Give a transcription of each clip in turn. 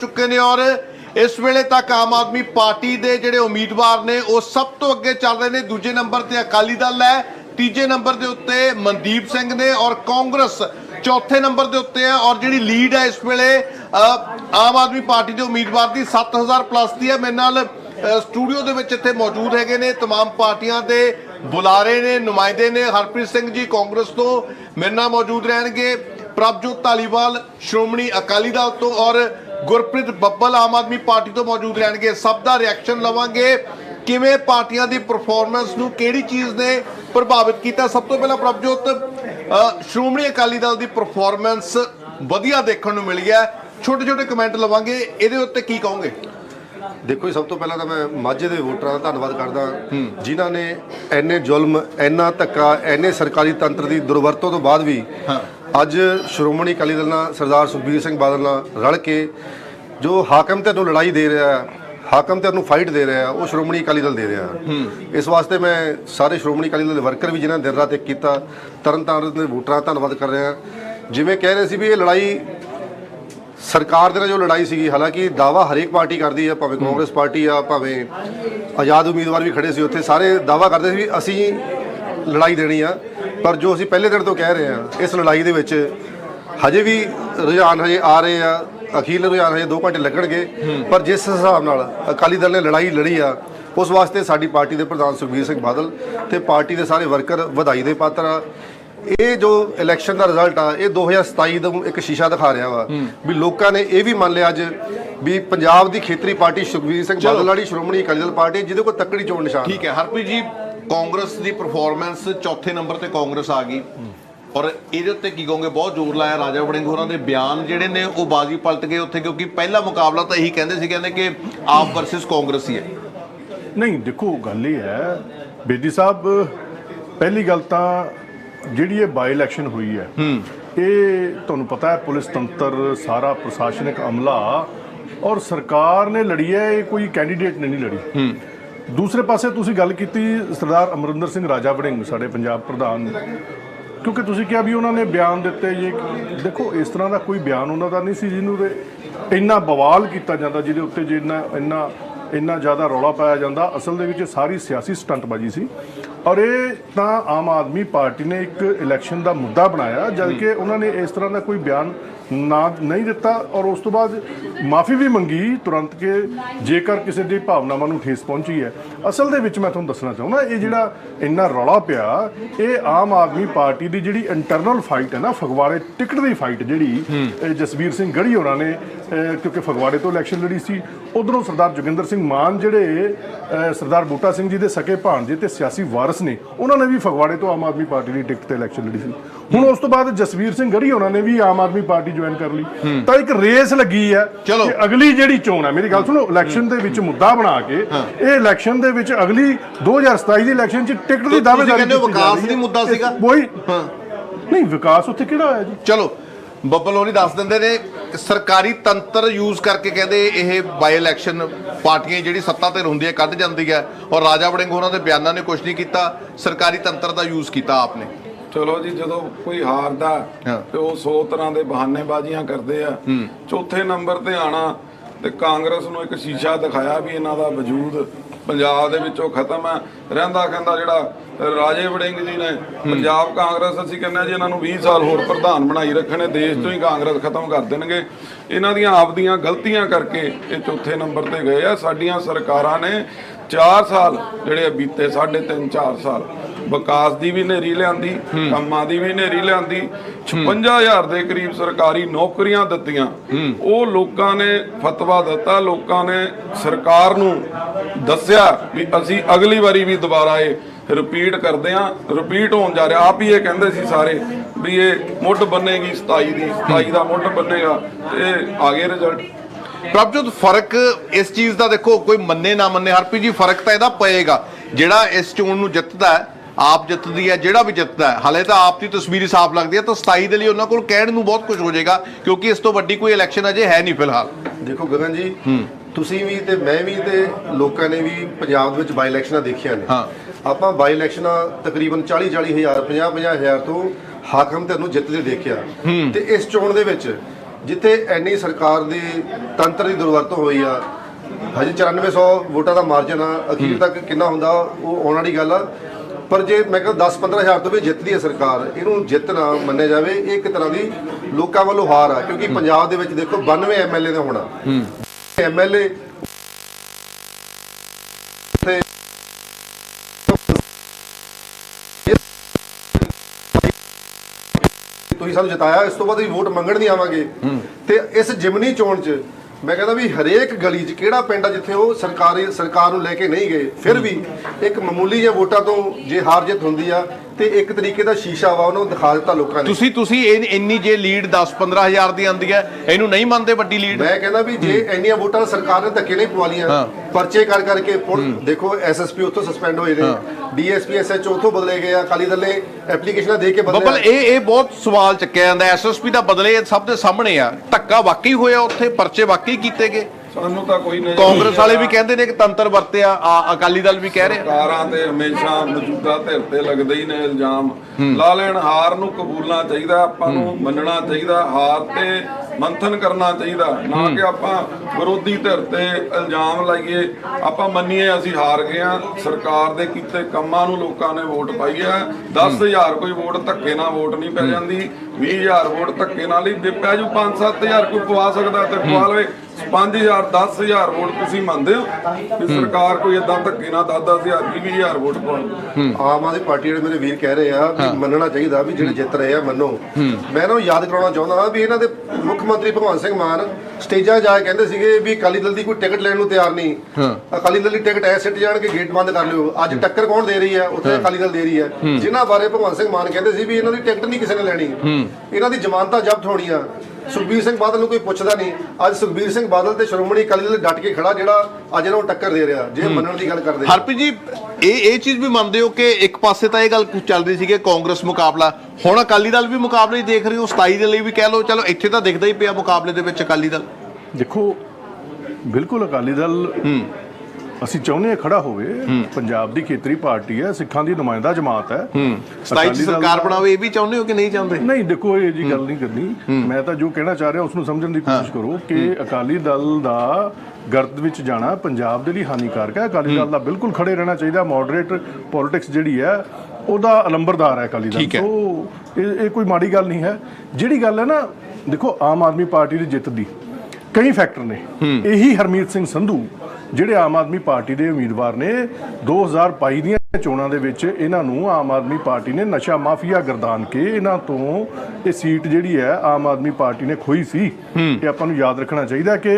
ਚੁੱਕੇ ਨੇ ਔਰ ਇਸ ਵੇਲੇ ਤੱਕ ਆਮ ਆਦਮੀ ਪਾਰਟੀ ਦੇ ਜਿਹੜੇ ਉਮੀਦਵਾਰ ਨੇ ਉਹ ਸਭ ਤੋਂ ਅੱਗੇ ਚੱਲ ਰਹੇ ਨੇ ਦੂਜੇ ਨੰਬਰ ਤੇ ਅਕਾਲੀ ਦਲ ਹੈ ਤੀਜੇ ਨੰਬਰ ਦੇ ਉੱਤੇ ਮਨਦੀਪ ਸਿੰਘ ਨੇ ਔਰ ਕਾਂਗਰਸ ਚੌਥੇ ਨੰਬਰ ਦੇ ਉੱਤੇ ਹੈ ਔਰ ਜਿਹੜੀ ਲੀਡ ਹੈ ਇਸ ਵੇਲੇ ਅ, ਆਮ ਆਦਮੀ ਪਾਰਟੀ ਦੇ ਉਮੀਦਵਾਰ ਦੀ 7000 ਪਲੱਸ ਦੀ ਹੈ ਮੇਰੇ ਨਾਲ ਅ, ਸਟੂਡੀਓ ਦੇ ਵਿੱਚ ਇੱਥੇ ਮੌਜੂਦ ਹੈਗੇ ਨੇ तमाम ਪਾਰਟੀਆਂ ਦੇ ਬੁਲਾਰੇ ਨੇ ਨੁਮਾਇੰਦੇ ਨੇ ਹਰਪ੍ਰੀਤ ਸਿੰਘ ਜੀ ਕਾਂਗਰਸ ਤੋਂ ਮੇਰੇ ਨਾਲ ਮੌਜੂਦ ਰਹਿਣਗੇ ਪ੍ਰਭਜੋਤ ਧਾਲੀਵਾਲ ਸ਼੍ਰੋਮਣੀ ਅਕਾਲੀ ਦਲ ਤੋਂ ਔਰ ਗੁਰਪ੍ਰੀਤ ਬੱਬਲ ਆਮ ਆਦਮੀ ਪਾਰਟੀ ਤੋਂ ਮੌਜੂਦ ਰਹਿਣਗੇ। ਸਭ ਦਾ ਰਿਐਕਸ਼ਨ ਲਵਾਂਗੇ। ਕਿਵੇਂ ਪਾਰਟੀਆਂ ਦੀ ਪਰਫਾਰਮੈਂਸ ਨੂੰ ਕਿਹੜੀ ਚੀਜ਼ ਨੇ ਪ੍ਰਭਾਵਿਤ ਕੀਤਾ? ਸਭ ਤੋਂ ਪਹਿਲਾਂ ਪ੍ਰਭਜੋਤ ਸ਼੍ਰੋਮਣੀ ਅਕਾਲੀ ਦਲ ਦੀ ਪਰਫਾਰਮੈਂਸ ਵਧੀਆ ਦੇਖਣ ਨੂੰ ਮਿਲੀ ਹੈ। ਛੋਟੇ ਛੋਟੇ ਕਮੈਂਟ ਲਵਾਂਗੇ। ਇਹਦੇ ਉੱਤੇ ਕੀ ਕਹੋਗੇ? ਦੇਖੋ ਜੀ ਸਭ ਤੋਂ ਪਹਿਲਾਂ ਤਾਂ ਮੈਂ ਮਾਝੇ ਦੇ ਵੋਟਰਾਂ ਦਾ ਧੰਨਵਾਦ ਕਰਦਾ। ਜਿਨ੍ਹਾਂ ਨੇ ਐਨੇ ਜ਼ੁਲਮ ਐਨਾ ਧੱਕਾ ਐਨੇ ਸਰਕਾਰੀ ਤੰਤਰ ਦੀ ਦੁਰਵਰਤੋਂ ਤੋਂ ਬਾਅਦ ਵੀ ਅੱਜ ਸ਼੍ਰੋਮਣੀ ਅਕਾਲੀ ਦਲ ਨਾਲ ਸਰਦਾਰ ਸੁਖਬੀਰ ਸਿੰਘ ਬਾਦਲ ਨਾਲ ਰਲ ਕੇ ਜੋ ਹਾਕਮ ਤੇ ਨੂੰ ਲੜਾਈ ਦੇ ਰਿਹਾ ਹੈ, ਹਾਕਮ ਤੇ ਨੂੰ ਫਾਈਟ ਦੇ ਰਿਹਾ ਉਹ ਸ਼੍ਰੋਮਣੀ ਅਕਾਲੀ ਦਲ ਦੇ ਰਿਹਾ। ਇਸ ਵਾਸਤੇ ਮੈਂ ਸਾਰੇ ਸ਼੍ਰੋਮਣੀ ਅਕਾਲੀ ਦਲ ਦੇ ਵਰਕਰ ਵੀ ਜਿਨ੍ਹਾਂ ਦਿਨ ਰਾਤ ਇੱਕ ਕੀਤਾ ਤਰਨਤਾਰਨ ਦੇ ਵੋਟਰਾਂ ਦਾ ਧੰਨਵਾਦ ਕਰ ਰਿਹਾ। ਜਿਵੇਂ ਕਹਿ ਰਹੇ ਸੀ ਵੀ ਇਹ ਲੜਾਈ ਸਰਕਾਰ ਦੇ ਨਾਲ ਜੋ ਲੜਾਈ ਸੀਗੀ ਹਾਲਾਂਕਿ ਦਾਵਾ ਹਰੇਕ ਪਾਰਟੀ ਕਰਦੀ ਹੈ ਭਾਵੇਂ ਕਾਂਗਰਸ ਪਾਰਟੀ ਆ ਭਾਵੇਂ ਆਜ਼ਾਦ ਉਮੀਦਵਾਰ ਵੀ ਖੜੇ ਸੀ ਉੱਥੇ ਸਾਰੇ ਦਾਵਾ ਕਰਦੇ ਸੀ ਵੀ ਅਸੀਂ ਲੜਾਈ ਦੇਣੀ ਆ। ਪਰ ਜੋ ਅਸੀਂ ਪਹਿਲੇ ਦਿਨ ਤੋਂ ਕਹਿ ਰਹੇ ਆ ਇਸ ਲੜਾਈ ਦੇ ਵਿੱਚ ਹਜੇ ਵੀ ਰੁਝਾਨ ਹਜੇ ਆ ਰਹੇ ਆ ਅਖੀਰ ਰੁਝਾਨ ਹਜੇ 2 ਘੰਟੇ ਲੱਗਣਗੇ ਪਰ ਜਿਸ ਹਿਸਾਬ ਨਾਲ ਅਕਾਲੀ ਦਲ ਨੇ ਲੜਾਈ ਲੜੀ ਆ ਉਸ ਵਾਸਤੇ ਸਾਡੀ ਪਾਰਟੀ ਦੇ ਪ੍ਰਧਾਨ ਸੁਖਬੀਰ ਸਿੰਘ ਬਾਦਲ ਤੇ ਪਾਰਟੀ ਦੇ ਸਾਰੇ ਵਰਕਰ ਵਧਾਈ ਦੇ ਪਾਤਰ ਆ। ਇਹ ਜੋ ਇਲੈਕਸ਼ਨ ਦਾ ਰਿਜ਼ਲਟ ਆ ਇਹ 2027 ਦਾ ਇੱਕ ਸ਼ੀਸ਼ਾ ਦਿਖਾ ਰਿਹਾ ਵਾ ਵੀ ਲੋਕਾਂ ਨੇ ਇਹ ਵੀ ਮੰਨ ਲਿਆ ਅੱਜ ਵੀ ਪੰਜਾਬ ਦੀ ਖੇਤਰੀ ਪਾਰਟੀ ਸੁਖਬੀਰ ਸਿੰਘ ਬਾਦਲ ਵਾਲੀ ਸ਼੍ਰੋਮਣੀ ਅਕਾਲੀ ਦਲ ਪਾਰਟੀ ਜਿਹਦੇ ਕੋਲ ਤੱਕੜੀ ਚੋਣ ਨਿਸ਼ਾਨ ਠੀਕ ਹੈ ਹਰਪ੍ਰੀਤ ਜੀ ਕਾਂਗਰਸ ਦੀ ਪਰਫਾਰਮੈਂਸ ਚੌਥੇ ਨੰਬਰ ਤੇ ਕਾਂਗਰਸ ਆ ਗਈ। ਔਰ ਇਹਦੇ ਉੱਤੇ ਕੀ ਕਹੋਗੇ? ਬਹੁਤ ਜ਼ੋਰ ਲਾਇਆ ਰਾਜਾ ਵੜਿੰਗ ਹੋਰਾਂ ਦੇ ਬਿਆਨ ਜਿਹੜੇ ਨੇ ਉਹ ਬਾਜ਼ੀ ਪਲਟ ਗਏ ਉੱਥੇ ਕਿਉਂਕਿ ਪਹਿਲਾ ਮੁਕਾਬਲਾ ਤਾਂ ਇਹੀ ਕਹਿੰਦੇ ਸੀ ਕਹਿੰਦੇ ਕਿ ਆਪ ਵਰਸਸ ਕਾਂਗਰਸ ਹੀ ਹੈ। ਨਹੀਂ ਦੇਖੋ ਗੱਲ ਇਹ ਹੈ ਬੇਦੀ ਸਾਹਿਬ ਪਹਿਲੀ ਗੱਲ ਤਾਂ ਜਿਹੜੀ ਇਹ ਬਾਈ ਇਲੈਕਸ਼ਨ ਹੋਈ ਹੈ ਇਹ ਤੁਹਾਨੂੰ ਪਤਾ ਹੈ ਪੁਲਿਸ ਤੰਤਰ ਸਾਰਾ ਪ੍ਰਸ਼ਾਸਨਿਕ ਅਮਲਾ ਔਰ ਸਰਕਾਰ ਨੇ ਲੜੀ ਹੈ ਇਹ ਕੋਈ ਕੈਂਡੀਡੇਟ ਨੇ ਨਹੀਂ ਲੜੀ। ਦੂਸਰੇ ਪਾਸੇ ਤੁਸੀਂ ਗੱਲ ਕੀਤੀ ਸਰਦਾਰ ਅਮਰਿੰਦਰ ਸਿੰਘ ਰਾਜਾ ਵੜਿੰਗ, ਸਾਡੇ ਪੰਜਾਬ ਪ੍ਰਧਾਨ। ਕਿਉਂਕਿ ਤੁਸੀਂ ਕਿਹਾ ਵੀ ਉਹਨਾਂ ਨੇ ਬਿਆਨ ਦਿੱਤੇ ਜੇ ਦੇਖੋ, ਇਸ ਤਰ੍ਹਾਂ ਦਾ ਕੋਈ ਬਿਆਨ ਉਹਨਾਂ ਦਾ ਨਹੀਂ ਸੀ ਜਿਹਨੂੰ ਤੇ ਇੰਨਾ ਬਵਾਲ ਕੀਤਾ ਜਾਂਦਾ, ਜਿਹਦੇ ਉੱਤੇ ਜਿੰਨਾ ਇੰਨਾ ਇੰਨਾ ਜ਼ਿਆਦਾ ਰੌਲਾ ਪਾਇਆ ਜਾਂਦਾ। ਅਸਲ ਦੇ ਵਿੱਚ ਸਾਰੀ ਸਿਆਸੀ ਸਟੰਟਬਾਜ਼ੀ ਸੀ। ਔਰ ਇਹ ਤਾਂ ਆਮ ਆਦਮੀ ਪਾਰਟੀ ਨੇ ਇੱਕ ਇਲੈਕਸ਼ਨ ਦਾ ਮੁੱਦਾ ਬਣਾਇਆ ਜਦ ਕਿ ਉਹਨਾਂ ਨੇ ਇਸ ਤਰ੍ਹਾਂ ਦਾ ਕੋਈ ਬਿਆਨ ਨਾ ਨਹੀਂ ਦਿੱਤਾ ਔਰ ਉਸ ਤੋਂ ਬਾਅਦ ਮਾਫੀ ਵੀ ਮੰਗੀ ਤੁਰੰਤ ਕਿ ਜੇਕਰ ਕਿਸੇ ਦੀ ਭਾਵਨਾਵਾਂ ਨੂੰ ਠੇਸ ਪਹੁੰਚੀ ਹੈ। ਅਸਲ ਦੇ ਵਿੱਚ ਮੈਂ ਤੁਹਾਨੂੰ ਦੱਸਣਾ ਚਾਹੁੰਦਾ ਇਹ ਜਿਹੜਾ ਇੰਨਾ ਰੌਲਾ ਪਿਆ ਇਹ ਆਮ ਆਦਮੀ ਪਾਰਟੀ ਦੀ ਜਿਹੜੀ ਇੰਟਰਨਲ ਫਾਈਟ ਹੈ ਨਾ ਫਗਵਾੜੇ ਟਿਕਟ ਦੀ ਫਾਈਟ ਜਿਹੜੀ ਜਸਵੀਰ ਸਿੰਘ ਗੜੀ ਹੋਰਾਂ ਨੇ ਕਿਉਂਕਿ ਫਗਵਾੜੇ ਤੋਂ ਇਲੈਕਸ਼ਨ ਲੜੀ ਸੀ ਉਧਰੋਂ ਸਰਦਾਰ ਜੋਗਿੰਦਰ ਸਿੰਘ ਮਾਨ ਜਿਹੜੇ ਸਰਦਾਰ ਬੂਟਾ ਸਿੰਘ ਜੀ ਦੇ ਸਕੇ ਭਾਣਜੇ ਤੇ ਸਿਆਸੀ ਵਾਰਸ ਨੇ ਉਹਨਾਂ ਨੇ ਵੀ ਫਗਵਾੜੇ ਤੋਂ ਆਮ ਆਦਮੀ ਪਾਰਟੀ ਦੀ ਟਿਕਟ ਤੇ ਇਲੈਕਸ਼ਨ ਲੜੀ ਸੀ ਹੁਣ ਉਸ ਤੋਂ ਬਾਅਦ ਜਸਵੀਰ ਸਿੰਘ ਗੜੀ ਹੋਰਾਂ ਨੇ ਵੀ ਆਮ ਆਦਮੀ ਪਾਰਟੀ ਜੁਆਇਨ ਕਰ ਲਈ ਤਾਂ ਇੱਕ ਰੇਸ ਲੱਗੀ ਹੈ। ਕਿ ਅਗਲੀ ਜਿਹੜੀ ਚੋਣ ਹੈ ਮੇਰੀ ਗੱਲ ਸੁਣੋ ਇਲੈਕਸ਼ਨ ਦੇ ਵਿੱਚ ਮੁੱਦਾ ਬਣਾ ਕੇ ਇਹ ਇਲੈਕਸ਼ਨ ਦੇ ਵਿੱਚ ਅਗਲੀ 2027 ਦੀ ਇਲੈਕਸ਼ਨ 'ਚ ਟਿਕਟ ਦੀ ਦਾਅਵੇਦਾਰੀ ਕੀਤੀ ਵਿਕਾਸ ਜਾ ਰਹੀ ਦੀ। ਮੁੱਦਾ ਸੀਗਾ? ਕੋਈ ਨਹੀਂ ਵਿਕਾਸ ਉੱਥੇ ਕਿਹੜਾ ਹੋਇਆ ਜੀ ਚਲੋ ਬੱਬਲ ਹੋਣੀ ਦੱਸ ਦਿੰਦੇ ਨੇ ਕਿ ਸਰਕਾਰੀ ਤੰਤਰ ਯੂਜ਼ ਕਰਕੇ ਕਹਿੰਦੇ ਇਹ ਬਾਈ ਇਲੈਕਸ਼ਨ ਪਾਰਟੀਆਂ ਜਿਹੜੀ ਸੱਤਾ ਤੇ ਹੁੰਦੀ ਹੈ ਕੱਢ ਜਾਂਦੀ ਹੈ ਔਰ ਰਾਜਾ ਵੜਿੰਗ ਹੋਰਾਂ ਦੇ ਬਿਆਨਾਂ ਨੇ ਕੁਝ ਨਹੀਂ ਕੀਤਾ ਸਰਕਾਰੀ ਤੰਤਰ ਦਾ ਯੂਜ਼ ਕੀਤਾ ਆਪਨੇ ਚਲੋ ਜੀ ਜਦੋਂ ਕੋਈ ਹਾਰਦਾ। ਤੇ ਉਹ 100 ਤਰ੍ਹਾਂ ਦੇ ਬਹਾਨੇਬਾਜ਼ੀਆਂ ਕਰਦੇ ਆ ਚੌਥੇ ਨੰਬਰ ਤੇ ਆਣਾ ਤੇ ਕਾਂਗਰਸ ਨੂੰ ਇੱਕ ਸ਼ੀਸ਼ਾ ਦਿਖਾਇਆ ਵੀ ਇਹਨਾਂ ਦਾ ਵਜੂਦ ਪੰਜਾਬ ਦੇ ਵਿੱਚੋਂ ਖਤਮ ਹੈ। ਰਹਿੰਦਾ ਕਹਿੰਦਾ ਜਿਹੜਾ ਰਾਜੇ ਵੜਿੰਗ ਜੀ ਨੇ ਪੰਜਾਬ ਕਾਂਗਰਸ, ਅਸੀਂ ਕਹਿੰਦੇ ਹਾਂ ਜੀ ਇਹਨਾਂ ਨੂੰ 20 ਸਾਲ ਹੋਰ ਪ੍ਰਧਾਨ ਬਣਾਈ ਰੱਖਣੇ, ਦੇਸ਼ ਤੋਂ ਹੀ ਕਾਂਗਰਸ ਖਤਮ ਕਰ ਦੇਣਗੇ। ਇਹਨਾਂ ਦੀਆਂ ਆਪਦੀਆਂ ਗਲਤੀਆਂ ਕਰਕੇ ਇਹ ਚੌਥੇ ਨੰਬਰ ਤੇ ਗਏ ਆ। ਸਾਡੀਆਂ ਸਰਕਾਰਾਂ ਨੇ 4 ਸਾਲ, ਜਿਹੜੇ ਬੀਤੇ 3.5 4 ਸਾਲ ਵਿਕਾਸ ਦੀ ਵੀ ਨੇਰੀ ਲਿਆਂਦੀ ਕੰਮਾਂ ਦੀ ਵੀ ਨੇਰੀ ਲਿਆਂਦੀ 56000 ਦੇ ਕਰੀਬ ਸਰਕਾਰੀ ਨੌਕਰੀਆਂ ਦਿੱਤੀਆਂ। ਉਹ ਲੋਕਾਂ ਨੇ ਫਤਵਾ ਦਿੱਤਾ ਲੋਕਾਂ ਨੇ ਸਰਕਾਰ ਨੂੰ ਦੱਸਿਆ ਵੀ ਅਸੀਂ ਅਗਲੀ ਵਾਰੀ ਵੀ ਦੁਬਾਰਾ ਇਹ ਰਿਪੀਟ ਕਰਦੇ ਆਂ ਰਿਪੀਟ ਹੋਣ ਜਾ ਰਿਹਾ। ਆਪ ਹੀ ਇਹ ਕਹਿੰਦੇ ਸੀ ਸਾਰੇ ਵੀ ਇਹ ਮੁੱਢ ਬੰਨੇਗੀ 27 ਦੀ 27 ਦਾ ਮੁੱਢ ਬੰਨੇਗਾ ਤੇ ਆ ਗਏ ਰਿਜ਼ਲਟ ਪ੍ਰਭਜੋਤ ਫ਼ਰਕ ਇਸ ਚੀਜ਼ ਦਾ ਦੇਖੋ ਕੋਈ ਮੰਨੇ ਨਾ ਮੰਨੇ ਹਰਪ੍ਰੀਤ ਜੀ ਫ਼ਰਕ ਤਾਂ ਇਹਦਾ ਪਏਗਾ। ਜਿਹੜਾ ਇਸ ਚੋਣ ਨੂੰ ਜਿੱਤਦਾ ਹੈ ਆਪ ਜਿੱਤਦੀ ਹੈ ਜਿਹੜਾ ਵੀ ਜਿੱਤਦਾ ਹੈ। ਹਾਲੇ ਤਾਂ ਆਪ ਦੀ ਤਸਵੀਰ ਹੀ ਸਾਫ਼ ਲੱਗਦੀ ਹੈ ਤਾਂ 27 ਦੇ ਲਈ ਉਹਨਾਂ ਕੋਲ ਕਹਿਣ ਨੂੰ ਬਹੁਤ ਕੁਝ ਹੋ ਜਾਏਗਾ ਕਿਉਂਕਿ ਇਸ ਤੋਂ ਵੱਡੀ ਕੋਈ ਇਲੈਕਸ਼ਨ ਅਜੇ ਹੈ ਨਹੀਂ ਫਿਲਹਾਲ। ਦੇਖੋ ਗਗਨ ਜੀ ਤੁਸੀਂ ਵੀ ਤੇ ਮੈਂ ਵੀ ਤੇ ਲੋਕਾਂ ਨੇ ਵੀ ਪੰਜਾਬ ਦੇ ਵਿੱਚ ਬਾਈ ਇਲੈਕਸ਼ਨਾਂ ਦੇਖੀਆਂ ਨੇ। ਆਪਾਂ ਬਾਈ ਇਲੈਕਸ਼ਨਾਂ ਤਕਰੀਬਨ 40 40 ਹਜ਼ਾਰ 50 50 ਹਜ਼ਾਰ ਤੋਂ ਹਾਕਮ ਤੇ ਨੂੰ ਜਿੱਤਦੇ ਦੇਖਿਆ। ਤੇ ਇਸ ਚੋਣ ਦੇ ਵਿੱਚ ਜਿੱਥੇ ਐਨੀ ਸਰਕਾਰ ਦੀ ਤੰਤਰ ਦੀ ਦੁਰਵਰਤੋਂ ਹੋਈ ਆ ਹਜੇ 9400 ਵੋਟਾਂ ਦਾ ਮਾਰਜਨ ਆ ਅਖੀਰ ਤੱਕ ਕਿੰਨਾ ਹੁੰਦਾ ਉਹ ਆਉਣ ਵਾਲੀ ਗੱਲ ਆ। ਪਰ ਜੇ ਮੈਂ ਕਹਿੰਦਾ 10 15000 ਤੋਂ ਵੀ ਜਿੱਤਦੀ ਹੈ ਸਰਕਾਰ ਇਹਨੂੰ ਜਿੱਤ ਨਾ ਮੰਨਿਆ ਜਾਵੇ ਇਹ ਇੱਕ ਤਰ੍ਹਾਂ ਦੀ ਲੋਕਾਂ ਵੱਲੋਂ ਹਾਰ ਆ ਕਿਉਂਕਿ ਪੰਜਾਬ ਦੇ ਵਿੱਚ ਦੇਖੋ 92 ਐਮਐਲਏ ਦਾ ਹੋਣਾ। ਐਮਐਲਏ ਤੁਸੀਂ ਸਾਨੂੰ ਜਿਤਾਇਆ ਇਸ ਤੋਂ ਬਾਅਦ ਵੀ ਵੋਟ ਮੰਗਣ ਨਹੀਂ ਆਵਾਂਗੇ। ਤੇ ਇਸ ਜਿਮਨੀ ਚੋਣ 'ਚ ਮੈਂ ਕਹਿੰਦਾ ਵੀ ਹਰੇਕ ਗਲੀ 'ਚ ਕਿਹੜਾ ਪਿੰਡ ਆ ਜਿੱਥੇ ਉਹ ਸਰਕਾਰੀ ਸਰਕਾਰ ਨੂੰ ਲੈ ਕੇ ਨਹੀਂ ਗਏ, ਫਿਰ ਵੀ ਇੱਕ ਮਾਮੂਲੀ ਜਿਹੀ ਵੋਟਾਂ ਤੋਂ ਜੇ ਹਾਰ ਜਿੱਤ ਹੁੰਦੀ ਆ ਤੇ ਇੱਕ ਤਰੀਕੇ ਦਾ ਸ਼ੀਸ਼ਾ ਵਾ ਉਹਨੂੰ ਦਿਖਾ ਦਿੱਤਾ ਲੋਕਾਂ ਨੇ। ਤੁਸੀਂ ਤੁਸੀਂ ਇਹ ਇੰਨੀ ਜੇ ਲੀਡ 10 15000 ਦੀ ਆਂਦੀ ਹੈ ਇਹਨੂੰ ਨਹੀਂ ਮੰਨਦੇ ਵੱਡੀ ਲੀਡ। ਮੈਂ ਕਹਿੰਦਾ ਵੀ ਜੇ ਇੰਨੀਆਂ ਵੋਟਾਂ ਸਰਕਾਰ ਨੇ ਧੱਕੇ ਨਹੀਂ ਪਵਾ ਲੀਆਂ ਪਰਚੇ ਕਰ ਕਰਕੇ ਦੇਖੋ ਐਸਐਸਪੀ ਉੱਥੋਂ ਸਸਪੈਂਡ ਹੋਏ ਨੇ ਡੀਐਸਪੀ ਐਸਐਚਓ ਉੱਥੋਂ ਬਦਲੇ ਗਏ ਆ ਅਕਾਲੀ ਦਲ ਨੇ ਐਪਲੀਕੇਸ਼ਨਾਂ ਦੇ ਕੇ ਬੱਬਲ ਬਦਲੇ ਇਹ ਇਹ ਬਹੁਤ ਸਵਾਲ ਚੱਕਿਆ ਜਾਂਦਾ ਐਸਐਸਪੀ ਦਾ ਬਦਲੇ ਸਭ ਦੇ ਸਾਹਮਣੇ ਆ। ਧੱਕਾ ਵਾਕਈ ਹੋਇਆ ਉੱਥੇ ਪਰਚੇ ਵਾਕਈ ਕੀਤੇ ਗਏ। ਸਾਨੂੰ ਤਾਂ ਕੋਈ ਨਹੀਂ ਕਾਂਗਰਸ ਵਾਲੇ ਵੀ ਕਹਿੰਦੇ ਨੇ ਕਿ ਤੰਤਰ ਵਰਤਿਆ ਆ- ਅਕਾਲੀ ਦਲ ਵੀ ਕਹਿ ਰਿਹਾ। ਸਰਕਾਰਾਂ ਤੇ ਹਮੇਸ਼ਾ ਮੌਜੂਦਾ ਧਿਰ ਤੇ ਲੱਗਦੇ ਹੀ ਨੇ ਇਲਜ਼ਾਮ। ਲਾ ਲੈਣ ਹਾਰ ਨੂੰ ਕਬੂਲਣਾ ਚਾਹੀਦਾ ਆਪਾਂ ਨੂੰ ਮੰਨਣਾ ਚਾਹੀਦਾ ਹਾਰ ਤੇ ਮੰਥਨ ਕਰਨਾ ਚਾਹੀਦਾ। ਨਾ ਕਿ ਆਪਾਂ ਵਿਰੋਧੀ ਧਿਰ ਤੇ ਇਲਜ਼ਾਮ ਲਾਈਏ। ਆਪਾਂ ਮੰਨੀਏ ਅਸੀਂ ਹਾਰ ਗਏ ਆ ਸਰਕਾਰ ਦੇ ਕੀਤੇ ਕੰਮਾਂ ਨੂੰ ਲੋਕਾਂ ਨੇ ਵੋਟ ਪਾਈ ਹੈ। 10000 ਕੋਈ ਵੋਟ ਧੱਕੇ ਨਾਲ ਵੋਟ ਨਹੀਂ ਪੈ ਜਾਂਦੀ। 20000 ਵੋਟ ਧੱਕੇ ਨਾਲ ਹੀ ਪੈ ਜੂ। 5-7000 ਕੋਈ ਪਵਾ ਸਕਦਾ ਤੇ ਪਵਾ ਲਵੇ। 5000 10000 ਵੋਟ ਤੁਸੀਂ ਮੰਨਦੇ ਹੋ? ਕਿ ਸਰਕਾਰ ਕੋਈ ਇਦਾਂ ਧੱਕੇ ਨਾਲ 10-10000 20000 ਵੋਟ ਪਾਉਂਦੀ ਆਮ ਆਦਮੀ ਪਾਰਟੀ ਜਿਹੜੇ ਮੇਰੇ ਵੀਰ ਕਹਿ ਰਹੇ ਆ ਵੀ ਮੰਨਣਾ ਚਾਹੀਦਾ ਵੀ ਜਿਹੜੇ ਜਿੱਤ ਰਹੇ ਆ ਮੰਨੋ। ਮੈਂ ਇਹਨਾਂ ਨੂੰ ਯਾਦ ਕਰਾਉਣਾ ਚਾਹੁੰਦਾ ਹਾਂ ਵੀ ਇਹਨਾਂ ਦੇ ਮੁੱਖ ਮੰਤਰੀ ਭਗਵੰਤ ਸਿੰਘ ਮਾਨ ਸਟੇਜਾਂ 'ਤੇ ਜਾ ਕੇ ਕਹਿੰਦੇ ਸੀਗੇ ਵੀ ਅਕਾਲੀ ਦਲ ਦੀ ਕੋਈ ਟਿਕਟ ਲੈਣ ਨੂੰ ਤਿਆਰ ਨਹੀਂ। ਅਕਾਲੀ ਦਲ ਦੀ ਟਿਕਟ ਐ ਸਿੱਟ ਜਾਣ ਕੇ ਗੇਟ ਬੰਦ ਕਰ ਲਿਓ। ਅੱਜ ਟੱਕਰ ਕੌਣ ਦੇ ਰਹੀ ਹੈ ਉੱਥੇ ਅਕਾਲੀ ਦਲ ਦੇ ਰਹੀ ਹੈ। ਜਿਨ੍ਹਾਂ ਬਾਰੇ ਭਗਵੰਤ ਸਿੰਘ ਮਾਨ ਕਹਿੰਦੇ ਸੀ ਵੀ ਇਹਨਾਂ ਦੀ ਟਿਕਟ ਨਹੀਂ ਕਿਸੇ ਨੇ ਲੈਣੀ। ਇਹਨਾਂ ਦੀ ਜ਼ਮਾਨਤਾਂ ਜ਼ਬਤ ਹੋਣੀਆਂ। ਸੁਖਬੀਰ ਸਿੰਘ ਬਾਦਲ ਨੂੰ ਕੋਈ ਪੁੱਛਦਾ ਨਹੀਂ। ਅੱਜ ਸੁਖਬੀਰ ਸਿੰਘ ਬਾਦਲ ਤੇ ਸ਼੍ਰੋਮਣੀ ਅਕਾਲੀ ਦਲ ਡਟ ਕੇ ਖੜਾ ਜਿਹੜਾ ਅੱਜ ਇਹਨਾਂ ਨੂੰ ਟੱਕਰ ਦੇ ਰਿਹਾ ਜੇ ਮੰਨਣ ਦੀ ਗੱਲ ਕਰਦੇ। ਹਰਪ੍ਰੀਤ ਜੀ ਇਹ ਇਹ ਚੀਜ਼ ਵੀ ਮੰਨਦੇ ਹੋ ਕਿ ਇੱਕ ਪਾਸੇ ਤਾਂ ਇਹ ਗੱਲ ਚੱਲ ਰਹੀ ਸੀ ਕਿ ਕਾਂਗਰਸ ਮੁਕਾਬਲਾ। ਹੁਣ ਅਕਾਲੀ ਦਲ ਵੀ ਮੁਕਾਬਲੇ ਹੀ ਦੇਖ ਰਹੇ ਹੋ 27 ਦੇ ਲਈ ਵੀ ਕਹਿ ਲਓ ਚਲੋ ਇੱਥੇ ਤਾਂ ਦਿਖਦਾ ਹੀ ਪਿਆ ਮੁਕਾਬਲੇ ਦੇ ਵਿੱਚ ਅਕਾਲੀ ਦਲ। ਦੇਖੋ ਬਿਲਕੁਲ ਅਕਾਲੀ ਦਲ ਅਸੀਂ ਚਾਹੁੰਦੇ ਹਾਂ ਖੜਾ ਹੋਵੇ। ਪੰਜਾਬ ਦੀ ਖੇਤਰੀ ਪਾਰਟੀ ਹੈ ਸਿੱਖਾਂ ਦੀ ਨੁਮਾਇੰਦਾ ਜਮਾਤ ਹੈ। 27 ਅਕਾਲੀ ਚ ਦਲ ਸਰਕਾਰ ਬਣਾਵੇ ਇਹ ਵੀ ਚਾਹੁੰਦੇ ਹੋ ਕਿ ਨਹੀਂ ਚਾਹੁੰਦੇ? ਨਹੀਂ ਦੇਖੋ ਇਹ ਜੀ ਗੱਲ ਨਹੀਂ ਕਰਨੀ। ਮੈਂ ਤਾਂ ਜੋ ਕਹਿਣਾ ਚਾਹ ਰਿਹਾ ਉਸ ਨੂੰ ਸਮਝਣ ਦੀ ਕੋਸ਼ਿਸ਼ ਕਰੋ ਕਿ ਅਕਾਲੀ ਦਲ ਦਾ ਗਰਦ ਵਿੱਚ ਜਾਣਾ ਪੰਜਾਬ ਦੇ ਲਈ ਹਾਨੀਕਾਰਕ ਹੈ। ਅਕਾਲੀ ਦਲ ਦਾ ਬਿਲਕੁਲ ਖੜੇ ਰਹਿਣਾ ਚਾਹੀਦਾ। ਮੋਡਰੇਟ ਪੋਲਿਟਿਕਸ ਜਿਹੜੀ ਹੈ ਉਹਦਾ ਅਲੰਬਰਦਾਰ ਹੈ ਅਕਾਲੀ ਦਲ। ਸੋ ਇਹ ਇਹ ਕੋਈ ਮਾੜੀ ਗੱਲ ਨਹੀਂ ਹੈ। ਜਿਹੜੀ ਗੱਲ ਹੈ ਨਾ ਦੇਖੋ ਆਮ ਆਦਮੀ ਪਾਰਟੀ ਦੀ ਜਿੱਤ ਦੀ ਕਈ ਫੈਕਟਰ ਨੇ। ਇਹੀ ਹਰਮੀਤ ਸਿੰਘ ਸੰਧੂ ਜਿਹੜੇ ਆਮ ਆਦਮੀ ਪਾਰਟੀ ਦੇ ਉਮੀਦਵਾਰ ਨੇ 2022 ਦੀਆਂ ਚੋਣਾਂ ਦੇ ਵਿੱਚ ਇਹਨਾਂ ਨੂੰ ਆਮ ਆਦਮੀ ਪਾਰਟੀ ਨੇ ਨਸ਼ਾ ਮਾਫੀਆ ਗਰਦਾਨ ਕੇ ਇਹਨਾਂ ਤੋਂ ਇਹ ਸੀਟ ਜਿਹੜੀ ਹੈ ਆਮ ਆਦਮੀ ਪਾਰਟੀ ਨੇ ਖੋਈ ਸੀ। ਇਹ ਆਪਾਂ ਨੂੰ ਯਾਦ ਰੱਖਣਾ ਚਾਹੀਦਾ ਕਿ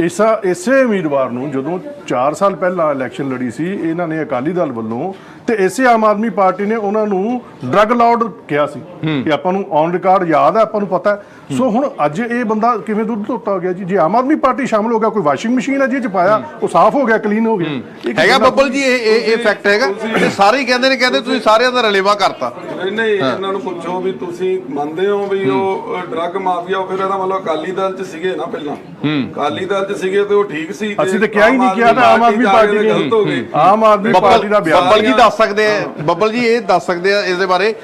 ਇਸਾ ਇਸੇ ਉਮੀਦਵਾਰ ਨੂੰ ਜਦੋਂ 4 ਸਾਲ ਪਹਿਲਾਂ ਇਲੈਕਸ਼ਨ ਲੜੀ ਸੀ ਇਹਨਾਂ ਨੇ ਅਕਾਲੀ ਦਲ ਵੱਲੋਂ ਤੇ ਇਸੇ ਆਮ ਆਦਮੀ ਪਾਰਟੀ ਨੇ ਉਹਨਾਂ ਨੂੰ ਡਰਗ ਲਾਰਡ ਕਿਹਾ ਸੀ ਕਿ ਆਪਾਂ ਨੂੰ ਔਨ ਰਿਕਾਰਡ ਯਾਦ ਹੈ ਆਪਾਂ ਨੂੰ ਪਤਾ ਹੈ। ਸੋ ਹੁਣ ਅੱਜ ਇਹ ਬੰਦਾ ਕਿਵੇਂ ਦੁੱਧ ਧੋਤਾ ਹੋ ਗਿਆ ਜੀ? ਜੇ ਆਮ ਆਦਮੀ ਪਾਰਟੀ ਸ਼ਾਮਲ ਹੋ ਗਿਆ ਕੋਈ ਵਾਸ਼ਿੰਗ ਮਸ਼ੀਨ ਹੈ ਜਿਹਦੇ ਚ ਪਾਇਆ ਉਹ ਸਾਫ਼ ਹੋ ਗਿਆ ਕਲੀਨ ਹੋ ਗਿਆ। ਹੈਗਾ ਬੱਬਲ ਜੀ ਇਹ ਇਹ ਇਹ ਫੈਕਟ ਹੈਗਾ। ਤੇ ਸਾਰੇ ਹੀ ਕਹਿੰਦੇ ਨੇ ਕਹਿੰਦੇ ਤੁਸੀਂ ਸਾਰਿਆਂ ਦਾ ਰਲੇਵਾ ਕਰਤਾ। ਨਹੀਂ ਨਹੀਂ ਇਹਨਾਂ ਨੂੰ ਪੁੱਛੋ ਵੀ ਤੁਸੀਂ ਮੰਨਦੇ ਹੋ ਵੀ ਉਹ ਡਰੱਗ ਮਾਫੀਆ ਫਿਰ ਇਹਦਾ ਮਤਲਬ ਅਕਾਲੀ ਦਲ ਚ ਸੀਗੇ ਨਾ ਪਹਿਲਾਂ। ਅਕਾਲੀ ਦਲ ਚ ਸੀਗੇ ਤੇ ਉਹ ਠੀਕ ਸੀ ਤੇ ਅਸੀਂ ਤਾਂ ਕਿਹਾ ਹੀ ਨਹੀਂ ਕਿਹਾ ਨਾ ਆਮ ਆਦਮੀ ਪਾਰਟੀ ਗਲਤ ਹੋ ਗਏ ਆਮ ਆਦਮੀ ਪਾਰਟੀ ਦਾ ਬਿਆਨ ਬੱਬਲ ਜੀ ਦੱਸ। ਸਕਦੇ ਆ। ਬੱਬਲ ਜੀ ਇਹ ਦੱਸ ਸਕਦੇ ਆ ਇਸ ਦੇ ਬਾਰੇ।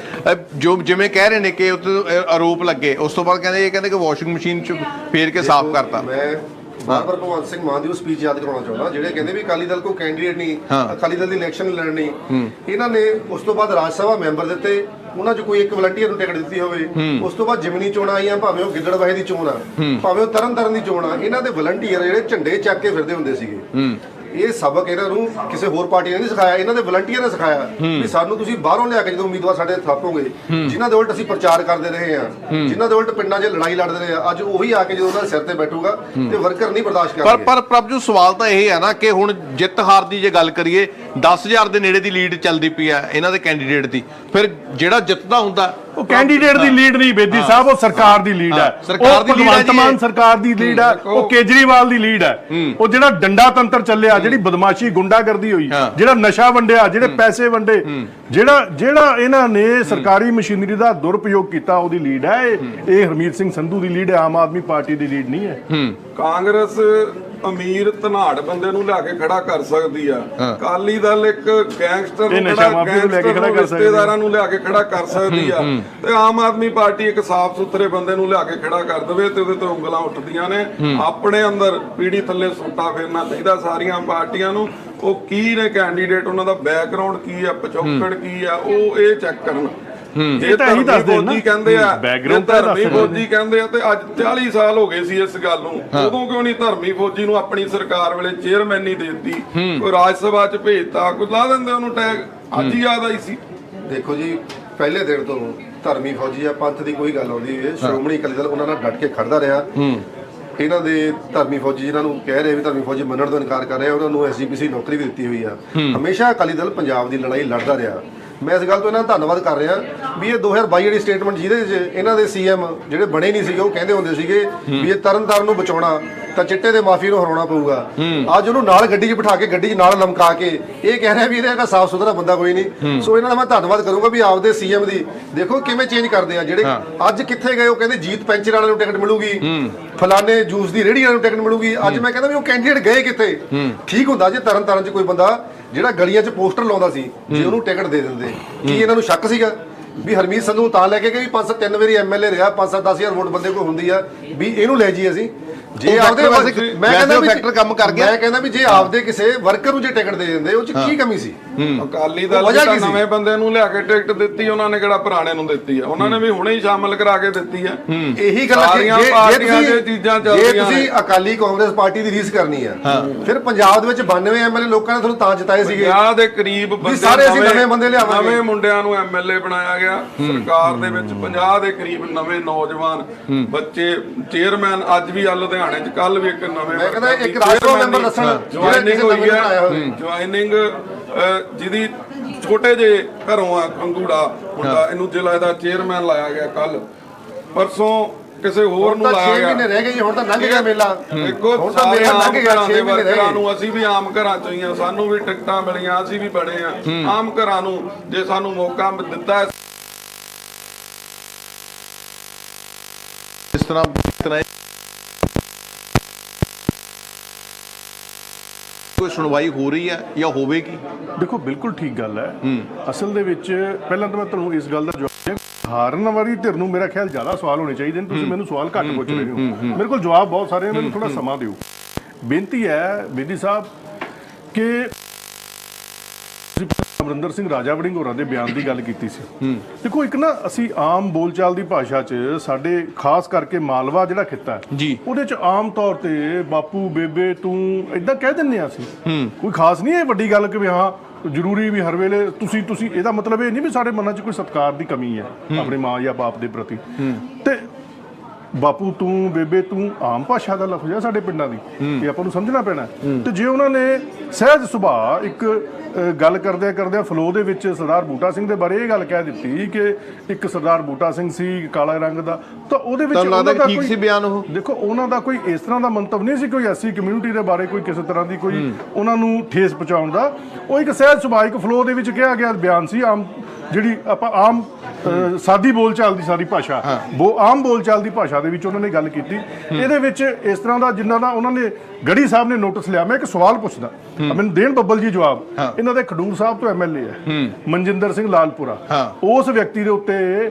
ਜੋ ਜਿਵੇਂ ਕਹਿ ਰਹੇ ਨੇ ਕਿ ਉੱਤੇ ਆਰੋਪ ਲੱਗੇ ਉਸ ਤੋਂ ਬਾਅਦ ਕਹਿੰਦੇ ਇਹ ਕਹਿੰਦੇ ਕਿ ਵਾਸ਼ਿੰਗ ਮਸ਼ੀਨ ਚ ਫੇਰ ਕੇ ਸਾਫ਼ ਕਰਤਾ। ਮੈਂ ਬਾਰ-ਬਾਰ ਭਗਵੰਤ ਸਿੰਘ ਮਾਨ ਦੀ ਉਹ ਸਪੀਚ ਯਾਦ ਕਰਾਉਣਾ ਚਾਹੁੰਦਾ ਜਿਹੜੇ ਕਹਿੰਦੇ ਵੀ ਅਕਾਲੀ ਦਲ ਕੋਈ ਕੈਂਡੀਡੇਟ ਨਹੀਂ ਅਕਾਲੀ ਦਲ ਦੀ ਇਲੈਕਸ਼ਨ ਲੜਨੀ ਇਹਨਾਂ ਨੇ ਉਸ ਤੋਂ ਬਾਅਦ ਰਾਜ ਸਭਾ ਮੈਂਬਰ ਦਿੱਤੇ ਉਹਨਾਂ 'ਚ ਕੋਈ ਇੱਕ ਵਲੰਟੀਅਰ ਨੂੰ ਟਿਕਟ ਦਿੱਤੀ ਹੋਵੇ। ਉਸ ਤੋਂ ਬਾਅਦ ਜਿਮਨੀ ਚੋਣਾਂ ਆਈਆਂ ਭਾਵੇਂ ਉਹ ਗਿੱਦੜਬਾਹੇ ਦੀ ਚੋਣ ਆ ਭਾਵੇਂ ਉਹ ਤਰਨਤਾਰਨ ਦੀ ਚੋਣ ਆ। ਇਹਨਾਂ ਦੇ ਵਲੰਟੀਅਰ ਜਿਹੜੇ ਝੰਡੇ ਚੱਕ ਕੇ ਫਿਰਦੇ ਹੁੰਦੇ ਸੀਗੇ। ਇਹ ਸਬਕ ਇਹਨਾਂ ਨੂੰ ਕਿਸੇ ਹੋਰ ਪਾਰਟੀ ਨੇ ਨਹੀਂ ਸਿਖਾਇਆ ਇਹਨਾਂ ਦੇ ਵਲੰਟੀਅਰ ਨੇ ਸਿਖਾਇਆ ਵੀ ਸਾਨੂੰ ਤੁਸੀਂ ਬਾਹਰੋਂ ਲਿਆ ਕੇ ਜਦੋਂ ਉਮੀਦਵਾਰ ਸਾਡੇ ਥਾਪੋਗੇ ਜਿਨ੍ਹਾਂ ਦੇ ਉਲਟ ਅਸੀਂ ਪ੍ਰਚਾਰ ਕਰਦੇ ਰਹੇ ਆ ਜਿਨ੍ਹਾਂ ਦੇ ਉਲਟ ਪਿੰਡਾਂ 'ਚ ਲੜਾਈ ਲੜਦੇ ਰਹੇ ਆ ਅੱਜ ਉਹੀ ਆ ਕੇ ਜਦੋਂ ਉਹਨਾਂ ਦੇ ਸਿਰ ਤੇ ਬੈਠੂਗਾ ਤੇ ਵਰਕਰ ਨਹੀਂ ਬਰਦਾਸ਼ਤ ਪਰ ਕਰਨਗੇ। ਪਰ ਪ੍ਰਭਜੂ ਸਵਾਲ ਤਾਂ ਇਹ ਹੈ ਨਾ ਕਿ ਹੁਣ ਜਿੱਤ ਹਾਰ ਦੀ ਜੇ ਗੱਲ ਕਰੀਏ 10000 ਦੇ ਨੇੜੇ ਦੀ ਲੀਡ ਚੱਲਦੀ ਪਈ ਆ ਇਹਨਾਂ ਦੇ ਕੈਂਡੀਡੇਟ ਦੀ। ਫਿਰ ਜਿਹੜਾ ਜਿੱਤਦਾ ਹੁੰਦਾ ਉਹ ਕੈਂਡੀਡੇਟ ਦੀ ਲੀਡ ਨਹੀਂ ਬੇਦੀ ਸਾਹਿਬ ਉਹ ਸਰਕਾਰ ਦੀ ਲੀਡ ਹੈ ਸਰਕਾਰ ਦੀ ਹੈ। ਸਰਕਾਰ ਦੀ ਲੀਡ ਹੈ ਉਹ ਕੇਜਰੀਵਾਲ ਦੀ ਲੀਡ ਹੈ। ਉਹ ਜਿਹੜਾ ਡੰਡਾ ਤੰਤਰ ਚੱਲਿਆ ਜਿਹੜੀ ਬਦਮਾਸ਼ੀ ਗੁੰਡਾਗਰਦੀ ਹੋਈ। ਜਿਹੜਾ ਨਸ਼ਾ ਵੰਡਿਆ ਜਿਹੜੇ ਪੈਸੇ ਵੰਡੇ ਜਿਹੜਾ ਜਿਹੜਾ ਇਹਨਾਂ ਨੇ ਸਰਕਾਰੀ ਮਸ਼ੀਨਰੀ ਦਾ ਦੁਰਉਪਯੋਗ ਕੀਤਾ ਉਹਦੀ ਲੀਡ ਹੈ। ਇਹ ਇਹ ਹਰਮੀਤ ਸਿੰਘ ਸੰਧੂ ਦੀ ਲੀਡ ਹੈ ਆਮ ਆਦਮੀ ਪਾਰਟੀ ਦੀ ਲੀਡ ਨਹੀਂ ਹੈ। ਕਾਂਗਰਸ ਅਮੀਰ ਧਨਾੜ ਬੰਦੇ ਨੂੰ ਲਿਆ ਕੇ ਖੜਾ ਕਰ ਸਕਦੀ ਆ। ਅਕਾਲੀ ਦਲ ਇੱਕ ਗੈਂਗਸਟਰ ਨੂੰ ਕੇ ਗੈਂਗਸਟਰ ਖੜਾ ਨੂੰ ਕਰ ਸਕਦੀ ਆ। ਰਿਸ਼ਤੇਦਾਰਾਂ ਨੂੰ ਲਿਆ ਕੇ ਖੜਾ ਕਰ ਸਕਦੀ ਆ। ਤੇ ਆਮ ਆਦਮੀ ਪਾਰਟੀ ਇੱਕ ਸਾਫ਼ ਸੁਥਰੇ ਬੰਦੇ ਨੂੰ ਲਿਆ ਕੇ ਖੜਾ ਕਰ ਦੇਵੇ ਤੇ ਉਹਦੇ ਤੋਂ ਉਂਗਲਾਂ ਉੱਠਦੀਆਂ ਨੇ। ਆਪਣੇ ਅੰਦਰ ਪੀੜੀ ਥੱਲੇ ਸੁੱਟਾ ਫੇਰਨਾ ਚਾਹੀਦਾ ਸਾਰੀਆਂ ਪਾਰਟੀਆਂ ਨੂੰ। ਉਹ ਕੀ ਨੇ ਕੈਂਡੀਡੇਟ ਉਹਨਾਂ ਦਾ ਬੈਕਗ੍ਰਾਉਂਡ ਕੀ ਆ ਪਿਛੋਕੜ ਕੀ ਆ ਉਹ ਇਹ ਚੈੱਕ ਕਰਨ। ਇਹ ਤਾਂ ਇਹੀ ਦੱਸਦੇ ਨੇ। ਕਹਿੰਦੇ ਆ ਤਾਂ ਧਰਮੀ। ਫੌਜੀ ਕਹਿੰਦੇ ਆ ਤੇ ਅੱਜ 40 ਸਾਲ ਹੋ ਗਏ ਸੀ ਇਸ ਗੱਲ ਨੂੰ। ਉਦੋਂ ਕਿਉਂ ਨਹੀਂ ਧਰਮੀ ਫੌਜੀ ਨੂੰ ਆਪਣੀ ਸਰਕਾਰ ਵੇਲੇ ਚੇਅਰਮੈਨੀ ਦੇ ਦਿੱਤੀ? ਕੋਈ ਰਾਜ ਸਭਾ ਚ ਭੇਜਤਾ ਕੋਈ ਲਾ ਦਿੰਦੇ ਉਹਨੂੰ ਟੈਗ ਅੱਜ ਹੀ। ਯਾਦ ਆਈ ਸੀ। ਦੇਖੋ ਜੀ ਪਹਿਲੇ ਦਿਨ ਤੋਂ ਧਰਮੀ ਫੌਜੀ ਆ ਪੰਥ ਦੀ ਕੋਈ ਗੱਲ ਆਉਂਦੀ ਹੈ। ਸ਼੍ਰੋਮਣੀ ਅਕਾਲੀ ਦਲ ਉਹਨਾਂ ਨਾਲ ਡਟ ਕੇ ਖੜਦਾ ਰਿਹਾ। ਇਹਨਾਂ ਦੇ ਧਰਮੀ ਫੌਜੀ ਜਿਨ੍ਹਾਂ ਨੂੰ ਕਹਿ ਰਹੇ ਵੀ ਧਰਮੀ ਫੌਜੀ ਮੰਨਣ ਤੋਂ ਇਨਕਾਰ ਕਰ ਰਹੇ ਆ, ਉਹਨਾਂ ਨੂੰ ਐਸਜੀਪੀਸੀ ਨੌਕਰੀ ਵੀ ਦਿੱਤੀ ਹੋਈ ਆ। ਹਮੇਸ਼ਾ ਅਕਾਲੀ ਦਲ ਪੰਜਾਬ ਦੀ ਲੜਾਈ ਲੜਦਾ ਰਿਹਾ। ਮੈਂ ਇਸ ਗੱਲ ਤੋਂ ਇਹਨਾਂ ਦਾ ਧੰਨਵਾਦ ਕਰ ਰਿਹਾ ਵੀ ਇਹ 2022 ਜਿਹੜੀ ਸਟੇਟਮੈਂਟ ਜਿਹਦੇ 'ਚ ਇਹਨਾਂ ਦੇ ਸੀਐਮ ਜਿਹੜੇ ਬਣੇ ਨਹੀਂ ਸੀਗੇ ਉਹ ਕਹਿੰਦੇ ਹੁੰਦੇ ਸੀਗੇ ਵੀ ਇਹ ਤਰਨ ਤਾਰਨ ਨੂੰ ਬਚਾਉਣਾ ਤਾਂ ਚਿੱਟੇ ਦੇ ਮਾਫੀ ਨੂੰ ਹਰਾਉਣਾ ਪਊਗਾ। ਅੱਜ ਉਹਨੂੰ ਨਾਲ ਗੱਡੀ 'ਚ ਬਿਠਾ ਕੇ ਗੱਡੀ 'ਚ ਨਾਲ ਲਮਕਾ ਕੇ ਇਹ ਕਹਿ ਰਿਹਾ ਵੀ ਇਹਦੇ ਵਰਗਾ ਸਾਫ਼ ਸੁਥਰਾ ਬੰਦਾ ਕੋਈ ਨਹੀਂ। ਸੋ ਇਹਨਾਂ ਦਾ ਮੈਂ ਧੰਨਵਾਦ ਕਰੂੰਗਾ ਵੀ ਆਪਦੇ ਸੀਐਮ ਦੀ ਦੇਖੋ ਕਿਵੇਂ ਚੇਂਜ ਕਰਦੇ ਆ ਜਿਹੜੇ ਅੱਜ ਕਿੱਥੇ ਗਏ ਉਹ ਕਹਿੰਦੇ ਜੀਤ ਪੈਂਚਰ ਵਾਲਿਆਂ ਨੂੰ ਟਿਕਟ ਮਿਲੂਗੀ ਫਲਾਣੇ ਜੂਸ ਦੀ ਰੇਹੜੀ ਵਾਲਿਆਂ ਨੂੰ ਟਿਕਟ ਮਿਲੂਗੀ ਅੱਜ ਮੈਂ ਕਹਿੰਦਾ ਵੀ ਉਹ ਕੈਂਡੀਡੇਟ ਗਏ ਕਿੱਥੇ? ਠੀਕ ਹੁੰਦਾ ਜੇ ਤਰਨ ਤਾਰਨ 'ਚ ਕੋਈ ਬੰਦਾ ਜਿਹੜਾ ਗਲੀਆਂ 'ਚ ਪੋਸਟਰ ਲਾਉਂਦਾ ਸੀ ਜੇ ਉਹਨੂੰ ਟਿਕਟ ਦੇ ਦਿੰਦੇ। ਕੀ ਇਹਨਾਂ ਨੂੰ ਸ਼ੱਕ ਸੀਗਾ? ਵੀ ਹਰਮੀਤ ਸੰਧੂ ਤਾਂ ਲੈ ਕੇ ਗਏ ਵੀ ਪੰਜ ਸੱਤ ਤਿੰਨ ਵਾਰੀ ਐਮਐਲਏ ਰਿਹਾ ਪੰਜ ਸੱਤ 10000 ਵੋਟ ਬੰਦੇ ਕੋਲ ਹੁੰਦੀ ਆ ਵੀ ਇਹਨੂੰ ਲੈ ਜੀ ਅਸੀਂ। ਜੇ ਆਪਦੇ ਮੈਂ ਕਹਿੰਦਾ ਵੀ factor ਕੰਮ ਕਰ ਗਿਆ। ਮੈਂ ਕਹਿੰਦਾ ਵੀ ਜੇ ਆਪਦੇ ਕਿਸੇ ਵਰਕਰ ਨੂੰ ਜੇ ਟਿਕਟ ਦੇ ਦਿੰਦੇ ਉਹ ਚ ਕੀ ਕਮੀ ਸੀ? ਅਕਾਲੀ ਦਲ ਕੀ ਸੀ? ਨਵੇਂ ਬੰਦੇ ਨੂੰ ਲਿਆ ਕੇ ਟਿਕਟ ਦਿੱਤੀ ਉਹਨਾਂ ਨੇ ਕਿਹੜਾ ਪੁਰਾਣੇ ਨੂੰ ਦਿੱਤੀ ਆ? ਉਹਨਾਂ ਨੇ ਵੀ ਹੁਣੇ ਹੀ ਸ਼ਾਮਲ ਕਰਾ ਕੇ ਦਿੱਤੀ ਆ। ਇਹੀ ਗੱਲ ਸਾਰੀਆਂ ਜੇ- ਜੇ ਤੁਸੀਂ- ਦੇ ਚੀਜ਼ਾਂ ਜੇ ਚੱਲਦੀਆਂ ਤੁਸੀਂ ਨੇ। ਅਕਾਲੀ ਕਾਂਗਰਸ ਪਾਰਟੀ ਦੀ ਰੀਸ ਕਰਨੀ ਆ ਫਿਰ ਪੰਜਾਬ ਦੇ ਵਿੱਚ 92 ਐਮਐਲਏ ਲੋਕਾਂ ਨੇ ਤੁਹਾਨੂੰ ਤਾਂ ਜਿਤਾਏ ਸੀਗੇ। 50 ਦੇ ਕਰੀਬ ਬੰਦੇ ਸਾਰੇ ਅਸੀਂ ਨਵੇਂ ਬੰਦੇ ਲਿਆਵਾਂਗੇ। ਨਵੇਂ ਮੁੰਡਿਆਂ ਨੂੰ ਐਮਐਲਏ ਬਣਾਇਆ ਗਿਆ। ਸਰਕਾਰ ਦੇ ਵਿੱਚ 50 ਦੇ ਕਰੀਬ ਨਵੇਂ ਨੌਜਵਾਨ ਬੱਚੇ ਚੇਅਰਮੈਨ ਅੱਜ ਵੀ ਆ ਲੁਧਿਆਣੇ ਚ ਕੱਲ ਵੀ ਇੱਕ ਨਵੇਂ ਮੈਂ ਕਹਿੰਦਾ ਇੱਕ ਸਭਾ ਮੈਂਬਰ ਦੱਸਣ, ਜਿਹੜਾ ਜੁਆਇਨਿੰਗ ਹੋਈ। ਹੈ। ਜੁਆਇਨਿੰਗ ਜਿਹਦੀ ਛੋਟੇ ਜੇ ਘਰੋਂ ਆ ਕੰਗੂੜਾ ਮੁੰਡਾ ਇਹਨੂੰ ਜ਼ਿਲ੍ਹਾ ਦਾ ਚੇਅਰਮੈਨ ਲਾਇਆ ਗਿਆ ਕੱਲ ਪਰਸੋਂ ਕਿਸੇ ਹੋਰ ਨੂੰ ਲਾਇਆ 6 ਗਿਆ। ਮਹੀਨੇ ਰਹਿ ਗਏ ਹੁਣ ਤਾਂ ਲੰਘ ਗਿਆ ਮੇਲਾ। ਦੇਖੋ ਹੁਣ ਤਾਂ ਮੇਲਾ ਲੰਘ ਗਿਆ ਘਰਾਂ 6 ਦੇ ਮਹੀਨੇ ਰਹਿ ਗਏ। ਨੂੰ ਅਸੀਂ ਵੀ ਆਮ ਘਰਾਂ ਚੋਂ ਹੀ ਆ ਸਾਨੂੰ ਵੀ ਟਿਕਟਾਂ ਮਿਲੀਆਂ ਅਸੀਂ ਵੀ ਬਣੇ ਆ। ਆਮ ਘਰਾਂ ਨੂੰ ਜੇ ਸਾਨੂੰ ਮੌਕਾ ਦਿੱਤਾ ਤਰ੍ਹਾਂ ਕੋਈ ਸੁਣਵਾਈ ਹੋ ਰਹੀ ਹੈ ਜਾਂ ਹੋਵੇਗੀ ਦੇਖੋ ਬਿਲਕੁਲ ਠੀਕ ਗੱਲ ਹੈ। ਅਸਲ ਦੇ ਵਿੱਚ ਪਹਿਲਾਂ ਤਾਂ ਮੈਂ ਤੁਹਾਨੂੰ ਇਸ ਗੱਲ ਦਾ ਜਵਾਬ ਦਿਆਂ। ਹਾਰਨ ਵਾਲੀ ਧਿਰ ਨੂੰ ਮੇਰਾ ਖਿਆਲ ਜ਼ਿਆਦਾ ਸਵਾਲ ਹੋਣੇ ਚਾਹੀਦੇ ਨੇ। ਤੁਸੀਂ ਮੈਨੂੰ ਸਵਾਲ ਘੱਟ ਪੁੱਛ ਰਹੇ ਹੋ ਮੇਰੇ ਕੋਲ ਜਵਾਬ ਬਹੁਤ ਸਾਰੇ ਨੇ ਮੈਨੂੰ ਥੋੜਾ ਸਮਾਂ ਦਿਓ। ਬੇਨਤੀ ਹੈ ਬੇਦੀ ਸਾਹਿਬ ਕਿ ਅਮਰਿੰਦਰ ਸਿੰਘ ਰਾਜਾ ਵੜਿੰਗ ਹੋਰਾਂ ਦੇ ਬਿਆਨ ਦੀ ਗੱਲ ਕੀਤੀ ਸੀ। ਦੇਖੋ ਇੱਕ ਨਾ ਅਸੀਂ ਆਮ ਬੋਲਚਾਲ ਦੀ ਭਾਸ਼ਾ 'ਚ ਸਾਡੇ ਖਾਸ ਕਰਕੇ ਮਾਲਵਾ ਜਿਹੜਾ ਖਿੱਤਾ ਹੈ ਜੀ। ਉਹਦੇ 'ਚ ਆਮ ਤੌਰ ਤੇ ਬਾਪੂ ਬੇਬੇ ਤੂੰ ਇਦਾਂ ਕਹਿ ਦਿੰਨੇ ਆ ਅਸੀਂ। ਕੋਈ ਖਾਸ ਨਹੀਂ ਹੈ ਵੱਡੀ ਗੱਲ ਕਿ ਵੀ ਹਾਂ ਜ਼ਰੂਰੀ ਵੀ ਹਰ ਵੇਲੇ ਤੁਸੀਂ ਤੁਸੀਂ ਇਹਦਾ ਮਤਲਬ ਇਹ ਨਹੀਂ ਵੀ ਸਾਡੇ ਮਨਾਂ 'ਚ ਕੋਈ ਸਤਿਕਾਰ ਦੀ ਕਮੀ ਹੈ ਆਪਣੇ ਮਾਂ ਜਾਂ ਬਾਪ ਦੇ ਪ੍ਰਤੀ। ਤੇ ਬਾਪੂ ਤੂੰ ਬੇਬੇ ਤੂੰ ਆਮ ਭਾਸ਼ਾ ਦਾ ਲਫ਼ਜ਼ ਹੈ ਸਾਡੇ ਪਿੰਡਾਂ ਦੀ ਇਹ ਆਪਾਂ ਨੂੰ ਸਮਝਣਾ ਪੈਣਾ। ਤੇ ਜੇ ਉਹਨਾਂ ਨੇ ਸਹਿਜ ਸੁਭਾਅ ਇੱਕ ਗੱਲ ਕਰਦਿਆਂ ਕਰਦਿਆਂ ਫਲੋ ਦੇ ਵਿੱਚ ਸਰਦਾਰ ਬੂਟਾ ਸਿੰਘ ਦੇ ਬਾਰੇ ਇਹ ਗੱਲ ਕਹਿ ਦਿੱਤੀ ਕਿ ਇੱਕ ਸਰਦਾਰ ਬੂਟਾ ਸਿੰਘ ਸੀ ਕਾਲਾ ਰੰਗ ਦਾ ਤਾਂ ਉਹਦੇ ਵਿੱਚ ਉਹਨਾਂ ਦਾ ਠੀਕ ਸੀ ਬਿਆਨ ਉਹ? ਦੇਖੋ ਉਹਨਾਂ ਦਾ ਕੋਈ ਇਸ ਤਰ੍ਹਾਂ ਦਾ ਮੰਤਵ ਨਹੀਂ ਸੀ ਕੋਈ ਐਸੀ ਕਮਿਊਨਿਟੀ ਦੇ ਬਾਰੇ ਕੋਈ ਕਿਸੇ ਤਰ੍ਹਾਂ ਦੀ ਕੋਈ ਉਹਨਾਂ ਨੂੰ ਠੇਸ ਪਹੁੰਚਾਉਣ ਦਾ ਉਹ ਇੱਕ ਸਹਿਜ ਸੁਭਾਅਿਕ ਫਲੋ ਦੇ ਵਿੱਚ ਕਿਹਾ ਗਿਆ ਬਿਆਨ ਸੀ ਆਮ ਜਿਹੜੀ ਆਪਾਂ ਆਮ ਸਾਦੀ ਬੋਲਚਾਲ ਦੀ ਸਾਰੀ ਭਾਸ਼ਾ। ਉਹ ਆਮ ਬੋਲਚਾਲ ਦੀ ਭਾਸ਼ਾ ਦੇ ਵਿੱਚ ਉਹਨਾਂ ਨੇ ਗੱਲ ਕੀਤੀ। ਇਹਦੇ ਵਿੱਚ ਇਸ ਤਰ੍ਹਾਂ ਦਾ ਜਿੰਨਾ ਦਾ ਉਹਨਾਂ ਨੇ ਗੜੀ ਸਾਹਿਬ ਨੇ ਨੋਟਿਸ ਲਿਆ। ਮੈਂ ਇੱਕ ਸਵਾਲ ਪੁੱਛਦਾ। ਮੈਨੂੰ ਦੇਣ ਬੱਬਲ ਜੀ ਜਵਾਬ। ਇਹਨਾਂ ਦੇ ਖਡੂਰ ਸਾਹਿਬ ਤੋਂ ਐਮਐਲਏ ਹੈ। ਮਨਜਿੰਦਰ ਸਿੰਘ ਲਾਲਪੁਰਾ। ਉਸ ਵਿਅਕਤੀ ਦੇ ਉੱਤੇ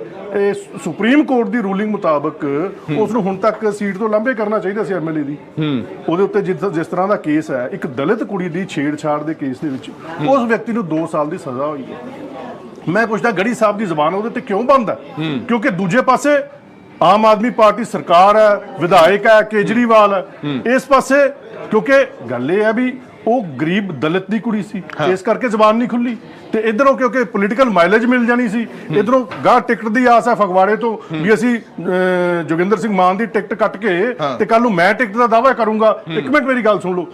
ਸੁਪਰੀਮ ਕੋਰਟ ਦੀ ਰੂਲਿੰਗ ਮੁਤਾਬਕ ਉਸ ਨੂੰ ਹੁਣ ਤੱਕ ਸੀਟ ਤੋਂ ਲਾਂਭੇ ਕਰਨਾ ਚਾਹੀਦਾ ਸੀ ਐਮਐਲਏ ਦੀ। ਉਹਦੇ ਉੱਤੇ ਜਿਸ ਤਰ੍ਹਾਂ ਦਾ ਕੇਸ ਹੈ ਇੱਕ ਦਲਿਤ ਕੁੜੀ ਦੀ ਛੇੜਛਾੜ ਦੇ ਕੇਸ ਦੇ ਵਿੱਚ ਉਸ ਵਿਅਕਤੀ ਨੂੰ 2 ਸਾਲ ਦੀ ਸਜ਼ਾ ਹੋਈ ਹੈ। ਮੈਂ ਪੁੱਛਦਾ ਗੜੀ ਸਾਹਿਬ ਦੀ ਜ਼ਬਾਨ ਉਹਦੇ ਤੇ ਕਿਉਂ ਬੰਦ ਹੈ? ਕਿਉਂਕਿ ਦੂਜੇ ਪਾਸੇ ਆਮ ਆਦਮੀ ਪਾਰਟੀ ਸਰਕਾਰ ਹੈ ਵਿਧਾਇਕ ਹੈ ਕੇਜਰੀਵਾਲ ਇਸ ਪਾਸੇ ਕਿਉਂਕਿ ਗੱਲ ਇਹ ਹੈ ਵੀ ਉਹ ਗਰੀਬ ਦਲਿਤ ਦੀ ਕੁੜੀ ਸੀ। ਇਸ ਕਰਕੇ ਜ਼ਬਾਨ ਨਹੀਂ ਖੁੱਲੀ। ਤੇ ਇਧਰੋਂ ਕਿਉਂਕਿ ਪੋਲੀਟੀਕਲ ਮਾਈਲੇਜ ਮਿਲ ਜਾਣੀ ਸੀ ਇਧਰੋਂ ਗਾਂ ਟਿਕਟ ਦੀ ਆਸ ਹੈ ਫਗਵਾੜੇ ਤੋਂ ਵੀ ਅਸੀਂ ਜੋਗਿੰਦਰ ਸਿੰਘ ਮਾਨ ਦੀ ਟਿਕਟ ਕੱਟ ਕੇ ਤੇ ਕੱਲ ਨੂੰ ਮੈਂ ਟਿਕਟ ਦਾ ਦਾਅਵਾ ਕਰੂੰਗਾ। ਇੱਕ ਮਿੰਟ ਮੇਰੀ ਗੱਲ ਸੁਣ ਲਓ।